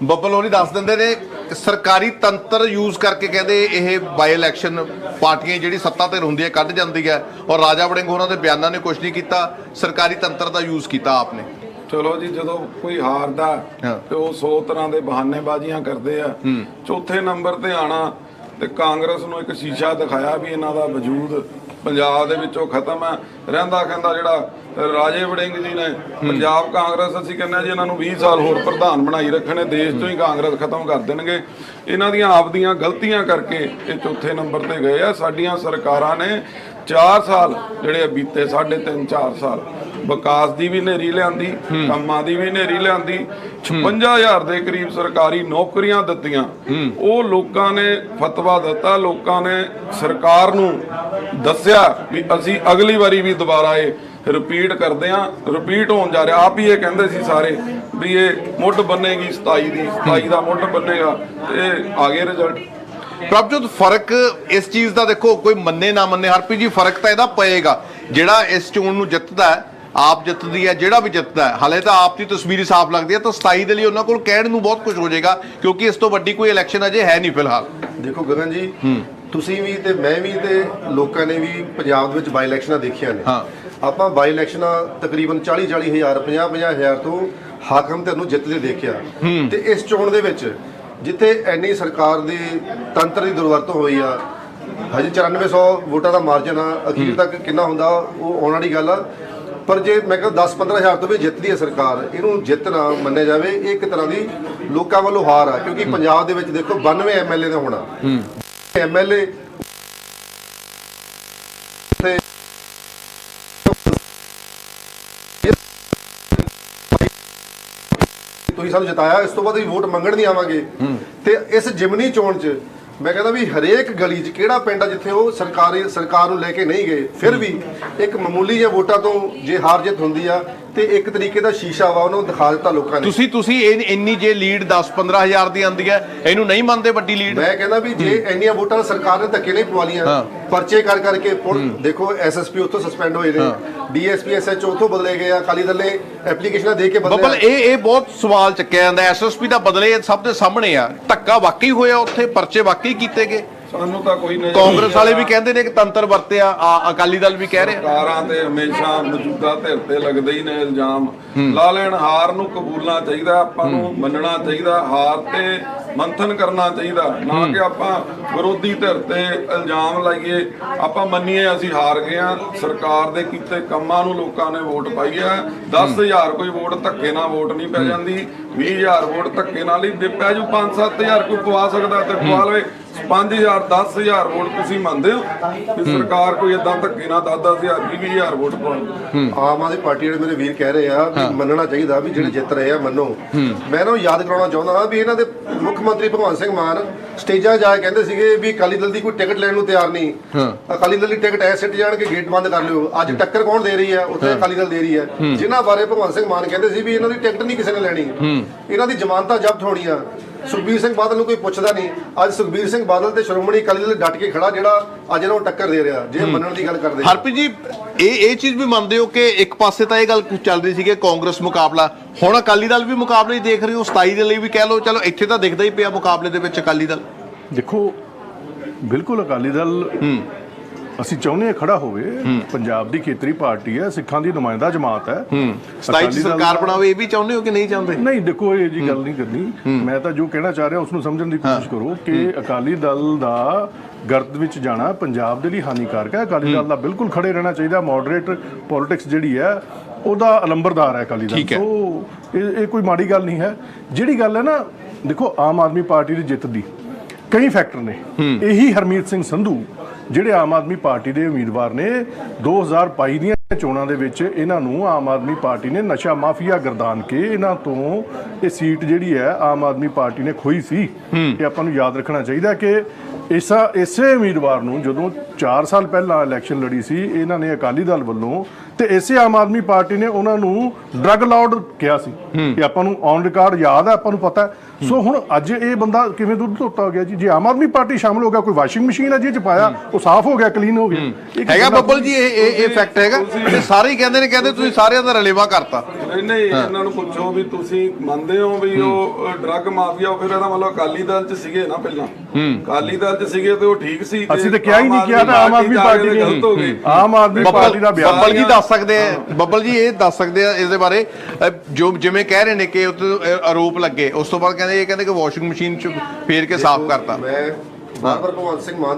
ਬੱਬਲ ਹੋਣੀ ਦੱਸ ਦਿੰਦੇ ਨੇ ਸਰਕਾਰੀ ਤੰਤਰ ਯੂਜ਼ ਕਰਕੇ ਕਹਿੰਦੇ ਇਹ ਬਾਈ ਇਲੈਕਸ਼ਨ ਪਾਰਟੀਆਂ ਜਿਹੜੀ ਸੱਤਾ ਤੇ ਹੁੰਦੀ ਹੈ ਕੱਢ ਜਾਂਦੀ ਹੈ ਔਰ ਰਾਜਾ ਵੜਿੰਗ ਹੋਰਾਂ ਦੇ ਬਿਆਨਾਂ ਨੇ ਕੁਝ ਨਹੀਂ ਕੀਤਾ ਸਰਕਾਰੀ ਤੰਤਰ ਦਾ ਯੂਜ਼ ਕੀਤਾ ਆਪਨੇ। ਚਲੋ ਜੀ ਜਦੋਂ ਕੋਈ ਹਾਰਦਾ। ਤੇ ਉਹ 100 ਤਰ੍ਹਾਂ ਦੇ ਬਹਾਨੇਬਾਜ਼ੀਆਂ ਕਰਦੇ ਆ। ਚੌਥੇ ਨੰਬਰ ਤੇ ਆਣਾ ਤੇ ਕਾਂਗਰਸ ਨੂੰ ਇੱਕ ਸ਼ੀਸ਼ਾ ਦਿਖਾਇਆ ਵੀ ਇਹਨਾਂ ਦਾ ਵਜੂਦ ਪੰਜਾਬ ਦੇ ਵਿੱਚੋਂ ਖਤਮ ਹੈ ਰਹਿੰਦਾ ਕਹਿੰਦਾ ਜਿਹੜਾ ਰਾਜੇ ਵੜਿੰਗ ਜੀ ਨੇ ਪੰਜਾਬ ਕਾਂਗਰਸ ਅਸੀਂ ਕਹਿੰਦੇ ਜੀ ਇਹਨਾਂ ਨੂੰ 20 ਸਾਲ ਹੋਰ ਪ੍ਰਧਾਨ ਬਣਾਈ ਰੱਖਣੇ ਦੇਸ਼ ਤੋਂ ਹੀ ਕਾਂਗਰਸ ਖਤਮ ਕਰ ਦੇਣਗੇ। ਇਹਨਾਂ ਦੀਆਂ ਆਪਦੀਆਂ ਗਲਤੀਆਂ ਕਰਕੇ ਇਹ ਚੌਥੇ ਨੰਬਰ ਤੇ ਗਏ ਆ। ਸਾਡੀਆਂ ਸਰਕਾਰਾਂ ਨੇ 4 ਸਾਲ ਜਿਹੜੇ ਬੀਤੇ 3.5 4 ਸਾਲ ਵਿਕਾਸ ਦੀ ਵੀ ਨੇਰੀ ਲਿਆਂਦੀ ਕੰਮਾਂ ਦੀ ਵੀ ਨੇਰੀ ਲਿਆਂਦੀ 56000 ਦੇ ਕਰੀਬ ਸਰਕਾਰੀ ਨੌਕਰੀਆਂ ਦਿੱਤੀਆਂ। ਉਹ ਲੋਕਾਂ ਨੇ ਫਤਵਾ ਦਿੱਤਾ ਲੋਕਾਂ ਨੇ ਸਰਕਾਰ ਨੂੰ ਦੱਸਿਆ ਵੀ ਅਸੀਂ ਅਗਲੀ ਵਾਰੀ ਵੀ ਦੁਬਾਰਾ ਇਹ ਰਿਪੀਟ ਕਰਦੇ ਆਂ ਰਿਪੀਟ ਹੋਣ ਜਾ ਰਿਹਾ। ਆਪ ਹੀ ਇਹ ਕਹਿੰਦੇ ਸੀ ਸਾਰੇ ਵੀ ਇਹ ਮੁੱਢ ਬੰਨੇਗੀ 27 ਦੀ 27 ਦਾ ਮੁੱਢ ਬੰਨੇਗਾ ਤੇ ਆ ਗਏ ਰਿਜ਼ਲਟ ਪ੍ਰਭਜੋਤ ਫ਼ਰਕ ਇਸ ਚੀਜ਼ ਦਾ ਦੇਖੋ ਕੋਈ ਮੰਨੇ ਨਾ ਮੰਨੇ ਹਰਪ੍ਰੀਤ ਜੀ ਫ਼ਰਕ ਤਾਂ ਇਹਦਾ ਪਏਗਾ। ਜਿਹੜਾ ਇਸ ਚੋਣ ਨੂੰ ਜਿੱਤਦਾ ਹੈ ਆਪ ਜਿੱਤਦੀ ਹੈ ਜਿਹੜਾ ਵੀ ਜਿੱਤਦਾ ਹੈ। ਹਾਲੇ ਤਾਂ ਆਪ ਦੀ ਤਸਵੀਰ ਹੀ ਸਾਫ਼ ਲੱਗਦੀ ਹੈ ਤਾਂ 27 ਦੇ ਲਈ ਉਹਨਾਂ ਕੋਲ ਕਹਿਣ ਨੂੰ ਬਹੁਤ ਕੁਝ ਹੋ ਜਾਏਗਾ ਕਿਉਂਕਿ ਇਸ ਤੋਂ ਵੱਡੀ ਕੋਈ ਇਲੈਕਸ਼ਨ ਅਜੇ ਹੈ ਨਹੀਂ ਫਿਲਹਾਲ। ਦੇਖੋ ਗਗਨ ਜੀ ਤੁਸੀਂ ਵੀ ਤੇ ਮੈਂ ਵੀ ਤੇ ਲੋਕਾਂ ਨੇ ਵੀ ਪੰਜਾਬ ਦੇ ਵਿੱਚ ਬਾਈ ਇਲੈਕਸ਼ਨਾਂ ਦੇਖੀਆਂ ਨੇ। ਆਪਾਂ ਬਾਈ ਇਲੈਕਸ਼ਨਾਂ ਤਕਰੀਬਨ 40 40 ਹਜ਼ਾਰ 50 50 ਹਜ਼ਾਰ ਤੋਂ ਹਾਕਮ ਤੇ ਨੂੰ ਜਿੱਤਦੇ ਦੇਖਿਆ। ਤੇ ਇਸ ਚੋਣ ਦੇ ਵਿੱਚ ਜਿੱਥੇ ਐਨੀ ਸਰਕਾਰ ਦੀ ਤੰਤਰ ਦੀ ਦੁਰਵਰਤੋਂ ਹੋਈ ਆ ਹਜੇ 9400 ਵੋਟਾਂ ਦਾ ਮਾਰਜਨ ਆ ਅਖੀਰ ਤੱਕ ਕਿੰਨਾ ਹੁੰਦਾ ਉਹ ਆਉਣ ਵਾਲੀ ਗੱਲ ਆ। ਪਰ ਜੇ ਮੈਂ ਕਹਿੰਦਾ 10 15 ਹਜ਼ਾਰ ਤੋਂ ਵੀ ਜਿੱਤਦੀ ਹੈ ਸਰਕਾਰ ਇਹਨੂੰ ਜਿੱਤਣਾ ਮੰਨਿਆ ਜਾਵੇ ਇਹ ਇੱਕ ਤਰ੍ਹਾਂ ਦੀ ਲੋਕਾਂ ਵੱਲੋਂ ਹਾਰ ਆ ਕਿਉਂਕਿ ਪੰਜਾਬ ਦੇ ਵਿੱਚ ਦੇਖੋ 92 ਐਮਐਲਏ ਦਾ ਹੋਣਾ। ਐਮਐਲਏ ਤੁਸੀਂ ਸਾਨੂੰ ਜਿਤਾਇਆ ਇਸ ਤੋਂ ਬਾਅਦ ਵੀ ਵੋਟ ਮੰਗਣ ਨਹੀਂ ਆਵਾਂਗੇ। ਤੇ ਇਸ ਜਿਮਨੀ ਚੋਣ 'ਚ ਮੈਂ ਕਹਿੰਦਾ ਵੀ ਹਰੇਕ ਗਲੀ 'ਚ ਕਿਹੜਾ ਪਿੰਡ ਆ ਜਿੱਥੇ ਉਹ ਸਰਕਾਰੀ ਸਰਕਾਰ ਨੂੰ ਲੈ ਕੇ ਨਹੀਂ ਗਏ, ਫਿਰ ਵੀ ਇੱਕ ਮਾਮੂਲੀ ਜਿਹੇ ਵੋਟਾਂ ਤੋਂ ਜੇ ਹਾਰ ਜਿੱਤ ਹੁੰਦੀ ਆ ਤੇ ਇੱਕ ਤਰੀਕੇ ਦਾ ਸ਼ੀਸ਼ਾ ਵਾ ਉਹਨੂੰ ਦਿਖਾ ਦਿੱਤਾ ਲੋਕਾਂ ਨੇ। ਤੁਸੀਂ ਤੁਸੀਂ ਇਹ ਇੰਨੀ ਜੇ ਲੀਡ 10 15 ਹਜ਼ਾਰ ਦੀ ਆਂਦੀ ਹੈ ਇਹਨੂੰ ਨਹੀਂ ਮੰਨਦੇ ਵੱਡੀ ਲੀਡ ਮੈਂ ਕਹਿੰਦਾ ਵੀ ਜੇ ਇੰਨੀਆਂ ਵੋਟਾਂ ਸਰਕਾਰ ਨੇ ਧੱਕੇ ਨਹੀਂ ਪਵਾ ਲੀਆਂ ਪਰਚੇ ਕਰ ਕਰਕੇ ਪੁਲ- ਦੇਖੋ ਐਸਐਸਪੀ ਉੱਥੋਂ ਸਸਪੈਂਡ ਹੋਏ ਨੇ ਡੀਐਸਪੀ ਐਸਐਚਓ ਉੱਥੋਂ ਬਦਲੇ ਗਏ ਆ ਅਕਾਲੀ ਦਲ ਨੇ ਐਪਲੀਕੇਸ਼ਨਾਂ ਦੇ ਕੇ ਬੱਬਲ ਬਦਲੇ ਇਹ ਇਹ ਬਹੁਤ ਸਵਾਲ ਚੱਕਿਆ ਜਾਂਦਾ ਐਸਐਸਪੀ ਦਾ ਬਦਲੇ ਇਹ ਸਭ ਦੇ ਸਾਹਮਣੇ ਆ ਧੱਕਾ ਵਾਕਈ ਹੋਇਆ ਉੱਥੇ ਪਰਚੇ ਵਾਕਈ ਕੀਤੇ ਗਏ। ਸਾਨੂੰ ਤਾਂ ਕੋਈ ਨਹੀਂ ਕਾਂਗਰਸ ਵਾਲੇ ਵੀ ਕਹਿੰਦੇ ਨੇ ਕਿ ਤੰਤਰ ਵਰਤਿਆ ਆ- ਅਕਾਲੀ ਦਲ ਵੀ ਕਹਿ ਰਿਹਾ। ਸਰਕਾਰਾਂ ਤੇ ਹਮੇਸ਼ਾ ਮੌਜੂਦਾ ਧਿਰ ਤੇ ਲੱਗਦੇ ਹੀ ਨੇ ਇਲਜ਼ਾਮ। ਲਾ ਲੈਣ ਹਾਰ ਨੂੰ ਕਬੂਲਣਾ ਚਾਹੀਦਾ ਆਪਾਂ ਨੂੰ ਮੰਨਣਾ ਚਾਹੀਦਾ ਹਾਰ ਤੇ ਮੰਥਨ ਕਰਨਾ ਚਾਹੀਦਾ। ਨਾ ਕਿ ਆਪਾਂ ਵਿਰੋਧੀ ਧਿਰ ਤੇ ਇਲਜ਼ਾਮ ਲਾਈਏ। ਆਪਾਂ ਮੰਨੀਏ ਅਸੀਂ ਹਾਰ ਗਏ ਆ ਸਰਕਾਰ ਦੇ ਕੀਤੇ ਕੰਮਾਂ ਨੂੰ ਲੋਕਾਂ ਨੇ ਵੋਟ ਪਾਈ ਹੈ। 10000 ਕੋਈ ਵੋਟ ਧੱਕੇ ਨਾਲ ਵੋਟ ਨਹੀਂ ਪੈ ਜਾਂਦੀ। 20000 ਵੋਟ ਧੱਕੇ ਨਾਲ ਹੀ ਪੈ ਜੂ 5-7000 ਕੋਈ ਪਵਾ ਸਕਦਾ ਤੇ ਪਵਾ ਲਵੇ। 5000 10000 ਵੋਟ ਤੁਸੀਂ ਮੰਨਦੇ ਹੋ ਕਿ ਸਰਕਾਰ ਕੋਈ ਇਦਾਂ ਧੱਕੇ ਨਾਲ 10-10000 20000 ਵੋਟ ਪਾਉਂਦੀ ਆਮ ਆਦਮੀ ਪਾਰਟੀ ਜਿਹੜੇ ਮੇਰੇ ਵੀਰ ਕਹਿ ਰਹੇ ਆ ਵੀ ਮੰਨਣਾ ਚਾਹੀਦਾ ਵੀ ਜਿਹੜੇ ਜਿੱਤ ਰਹੇ ਆ ਮੰਨੋ। ਮੈਂ ਇਹਨਾਂ ਨੂੰ ਯਾਦ ਕਰਾਉਣਾ ਚਾਹੁੰਦਾ ਹਾਂ ਵੀ ਇਹਨਾਂ ਦੇ ਮੁੱਖ ਮੰਤਰੀ ਭਗਵੰਤ ਸਿੰਘ ਮਾਨ ਸਟੇਜਾਂ ਜਾ ਕੇ ਕਹਿੰਦੇ ਸੀਗੇ ਵੀ ਅਕਾਲੀ ਦਲ ਦੀ ਕੋਈ ਟਿਕਟ ਲੈਣ ਨੂੰ ਤਿਆਰ ਨਹੀਂ। ਅਕਾਲੀ ਦਲ ਦੀ ਟਿਕਟ ਐ ਸਿੱਟ ਜਾਣ ਕੇ ਗੇਟ ਬੰਦ ਕਰ ਲਿਓ। ਅੱਜ ਟੱਕਰ ਕੌਣ ਦੇ ਰਹੀ ਹੈ? ਉੱਥੇ ਅਕਾਲੀ ਦਲ ਦੇ ਰਹੀ ਹੈ। ਜਿਨ੍ਹਾਂ ਬਾਰੇ ਭਗਵੰਤ ਸਿੰਘ ਮਾਨ ਕਹਿੰਦੇ ਸੀ ਵੀ ਇਹਨਾਂ ਦੀ ਟਿਕਟ ਨਹੀਂ ਕਿਸੇ ਨੇ ਲੈਣੀ। ਇਹਨਾਂ ਦੀ ਜ਼ਮਾਨਤਾਂ ਜ਼ਬਤ ਹੋਣੀਆਂ। ਸੁਖਬੀਰ ਸਿੰਘ ਬਾਦਲ ਨੂੰ ਕੋਈ ਪੁੱਛਦਾ ਨਹੀਂ। ਅੱਜ ਸੁਖਬੀਰ ਸਿੰਘ ਬਾਦਲ ਤੇ ਸ਼੍ਰੋਮਣੀ ਅਕਾਲੀ ਦਲ ਡਟ ਕੇ ਖੜਾ ਜਿਹੜਾ ਅੱਜ ਇਹਨਾਂ ਨੂੰ ਟੱਕਰ ਦੇ ਰਿਹਾ ਜੇ ਮੰਨਣ ਦੀ ਗੱਲ ਕਰਦੇ। ਹਰਪ੍ਰੀਤ ਜੀ ਇਹ ਇਹ ਚੀਜ਼ ਵੀ ਮੰਨਦੇ ਹੋ ਕਿ ਇੱਕ ਪਾਸੇ ਤਾਂ ਇਹ ਗੱਲ ਚੱਲ ਰਹੀ ਸੀ ਕਿ ਕਾਂਗਰਸ ਮੁਕਾਬਲਾ। ਹੁਣ ਅਕਾਲੀ ਦਲ ਵੀ ਮੁਕਾਬਲੇ ਹੀ ਦੇਖ ਰਹੇ ਹੋ 27 ਦੇ ਲਈ ਵੀ ਕਹਿ ਲਓ ਚਲੋ ਇੱਥੇ ਤਾਂ ਦਿਖਦਾ ਹੀ ਪਿਆ ਮੁਕਾਬਲੇ ਦੇ ਵਿੱਚ ਅਕਾਲੀ ਦਲ। ਦੇਖੋ ਬਿਲਕੁਲ ਅਕਾਲੀ ਦਲ ਅਸੀਂ ਚਾਹੁੰਦੇ ਹਾਂ ਖੜਾ ਹੋਵੇ। ਪੰਜਾਬ ਦੀ ਖੇਤਰੀ ਪਾਰਟੀ ਹੈ ਸਿੱਖਾਂ ਦੀ ਨੁਮਾਇੰਦਾ ਜਮਾਤ ਹੈ। 27 ਅਕਾਲੀ ਚ ਦਲ- ਸਰਕਾਰ ਬਣਾਵੇ ਇਹ ਵੀ ਚਾਹੁੰਦੇ ਹੋ ਕਿ ਨਹੀਂ ਚਾਹੁੰਦੇ? ਨਹੀਂ ਦੇਖੋ ਇਹ ਜੀ ਗੱਲ ਨਹੀਂ ਕਰਨੀ। ਮੈਂ ਤਾਂ ਜੋ ਕਹਿਣਾ ਚਾਹ ਰਿਹਾ ਉਸ ਨੂੰ ਸਮਝਣ ਦੀ ਕੋਸ਼ਿਸ਼ ਕਰੋ ਕਿ ਅਕਾਲੀ ਦਲ ਦਾ ਗਰਦ ਵਿੱਚ ਜਾਣਾ ਪੰਜਾਬ ਦੇ ਲਈ ਹਾਨੀਕਾਰਕ ਹੈ। ਅਕਾਲੀ ਦਲ ਦਾ ਬਿਲਕੁਲ ਖੜੇ ਰਹਿਣਾ ਚਾਹੀਦਾ। ਮੋਡਰੇਟ ਪੋਲਿਟਿਕਸ ਜਿਹੜੀ ਹੈ ਉਹਦਾ ਅਲੰਬਰਦਾਰ ਹੈ ਅਕਾਲੀ ਦਲ। ਸੋ ਇਹ ਇਹ ਕੋਈ ਮਾੜੀ ਗੱਲ ਨਹੀਂ ਹੈ। ਜਿਹੜੀ ਗੱਲ ਹੈ ਨਾ ਦੇਖੋ ਆਮ ਆਦਮੀ ਪਾਰਟੀ ਦੀ ਜਿੱਤ ਦੀ ਕਈ ਫੈਕਟਰ ਨੇ। ਇਹੀ ਹਰਮੀਤ ਸਿੰਘ ਸੰਧੂ ਜਿਹੜੇ ਆਮ ਆਦਮੀ ਪਾਰਟੀ ਦੇ ਉਮੀਦਵਾਰ ਨੇ 2022 ਦੀਆਂ ਚੋਣਾਂ ਦੇ ਵਿੱਚ ਇਹਨਾਂ ਨੂੰ ਆਮ ਆਦਮੀ ਪਾਰਟੀ ਨੇ ਨਸ਼ਾ ਮਾਫੀਆ ਗਰਦਾਨ ਕੇ ਇਹਨਾਂ ਤੋਂ ਇਹ ਸੀਟ ਜਿਹੜੀ ਹੈ ਆਮ ਆਦਮੀ ਪਾਰਟੀ ਨੇ ਖੋਈ ਸੀ। ਇਹ ਆਪਾਂ ਨੂੰ ਯਾਦ ਰੱਖਣਾ ਚਾਹੀਦਾ ਕਿ ਇਸਾ ਇਸੇ ਉਮੀਦਵਾਰ ਨੂੰ ਜਦੋਂ 4 ਸਾਲ ਪਹਿਲਾਂ ਇਲੈਕਸ਼ਨ ਲੜੀ ਸੀ ਇਹਨਾਂ ਨੇ ਅਕਾਲੀ ਦਲ ਵੱਲੋਂ ਤੇ ਇਸੇ ਆਮ ਆਦਮੀ ਪਾਰਟੀ ਨੇ ਉਹਨਾਂ ਨੂੰ ਡਰਗ ਲਾਰਡ ਕਿਹਾ ਸੀ ਕਿ ਆਪਾਂ ਨੂੰ ਔਨ ਰਿਕਾਰਡ ਯਾਦ ਹੈ ਆਪਾਂ ਨੂੰ ਪਤਾ ਸੋ ਹੁਣ ਅੱਜ ਇਹ ਬੰਦਾ ਕਿਵੇਂ ਦੁੱਧ ਧੋਤਾ ਹੋ ਗਿਆ ਜੀ? ਜੇ ਆਮ ਆਦਮੀ ਪਾਰਟੀ ਸ਼ਾਮਲ ਹੋ ਗਿਆ ਕੋਈ ਵਾਸ਼ਿੰਗ ਮਸ਼ੀਨ ਹੈ ਜਿਹਦੇ ਚ ਪਾਇਆ ਉਹ ਸਾਫ਼ ਹੋ ਗਿਆ ਕਲੀਨ ਹੋ ਗਿਆ। ਹੈਗਾ ਬੱਬਲ ਜੀ ਇਹ ਇਹ ਫੈਕਟ ਹੈਗਾ। ਤੇ ਸਾਰੇ ਹੀ ਕਹਿੰਦੇ ਨੇ ਕਹਿੰਦੇ ਤੁਸੀਂ ਸਾਰਿਆਂ ਦਾ ਰਲੇਵਾ ਕਰਤਾ। ਨਹੀਂ ਨਹੀਂ ਇਹਨਾਂ ਨੂੰ ਪੁੱਛੋ ਵੀ ਤੁਸੀਂ ਮੰਨਦੇ ਹੋ ਵੀ ਉਹ ਡਰੱਗ ਮਾਫੀਆ ਫਿਰ ਇਹਦਾ ਮਤਲਬ ਅਕਾਲੀ ਦਲ ਚ ਸੀਗੇ ਨਾ ਪਹਿਲਾਂ। ਅਕਾਲੀ ਦਲ ਚ ਸੀਗੇ ਤੇ ਉਹ ਠੀਕ ਸੀ ਅਸੀਂ ਤਾਂ ਕਿਹਾ ਹੀ ਨਹੀਂ ਕਿਹਾ ਤਾਂ ਆਮ ਆਦਮੀ ਪਾਰਟੀ ਗਲਤ ਹੋ ਗਏ ਆਮ ਆਦਮੀ ਪਾਰਟੀ ਦਾ ਬਿਆਨ ਬੱਬਲ ਜੀ ਦੱਸ ਸਕਦੇ ਆ ਬੱਬਲ ਜੀ ਇਹ ਦੱਸ ਸਕਦੇ ਆ ਇਸ ਦੇ ਬਾਰੇ ਜੋ ਜਿਵੇਂ ਕਹਿ ਰਹੇ ਨੇ ਕਿ ਉੱਤੇ ਆਰੋਪ ਲੱਗੇ ਉਸ ਤੋਂ ਬਾਅਦ ਕਹਿੰਦੇ ਇਹ ਕਹਿੰਦੇ ਕਿ ਵਾਸ਼ਿੰਗ ਮਸ਼ੀਨ ਚ ਫੇਰ ਕੇ ਸਾਫ਼ ਕਰਤਾ। ਮੈਂ ਬਾਰ-ਬਾਰ ਭਗਵੰਤ ਸਿੰਘ ਮਾਨ ਦੀ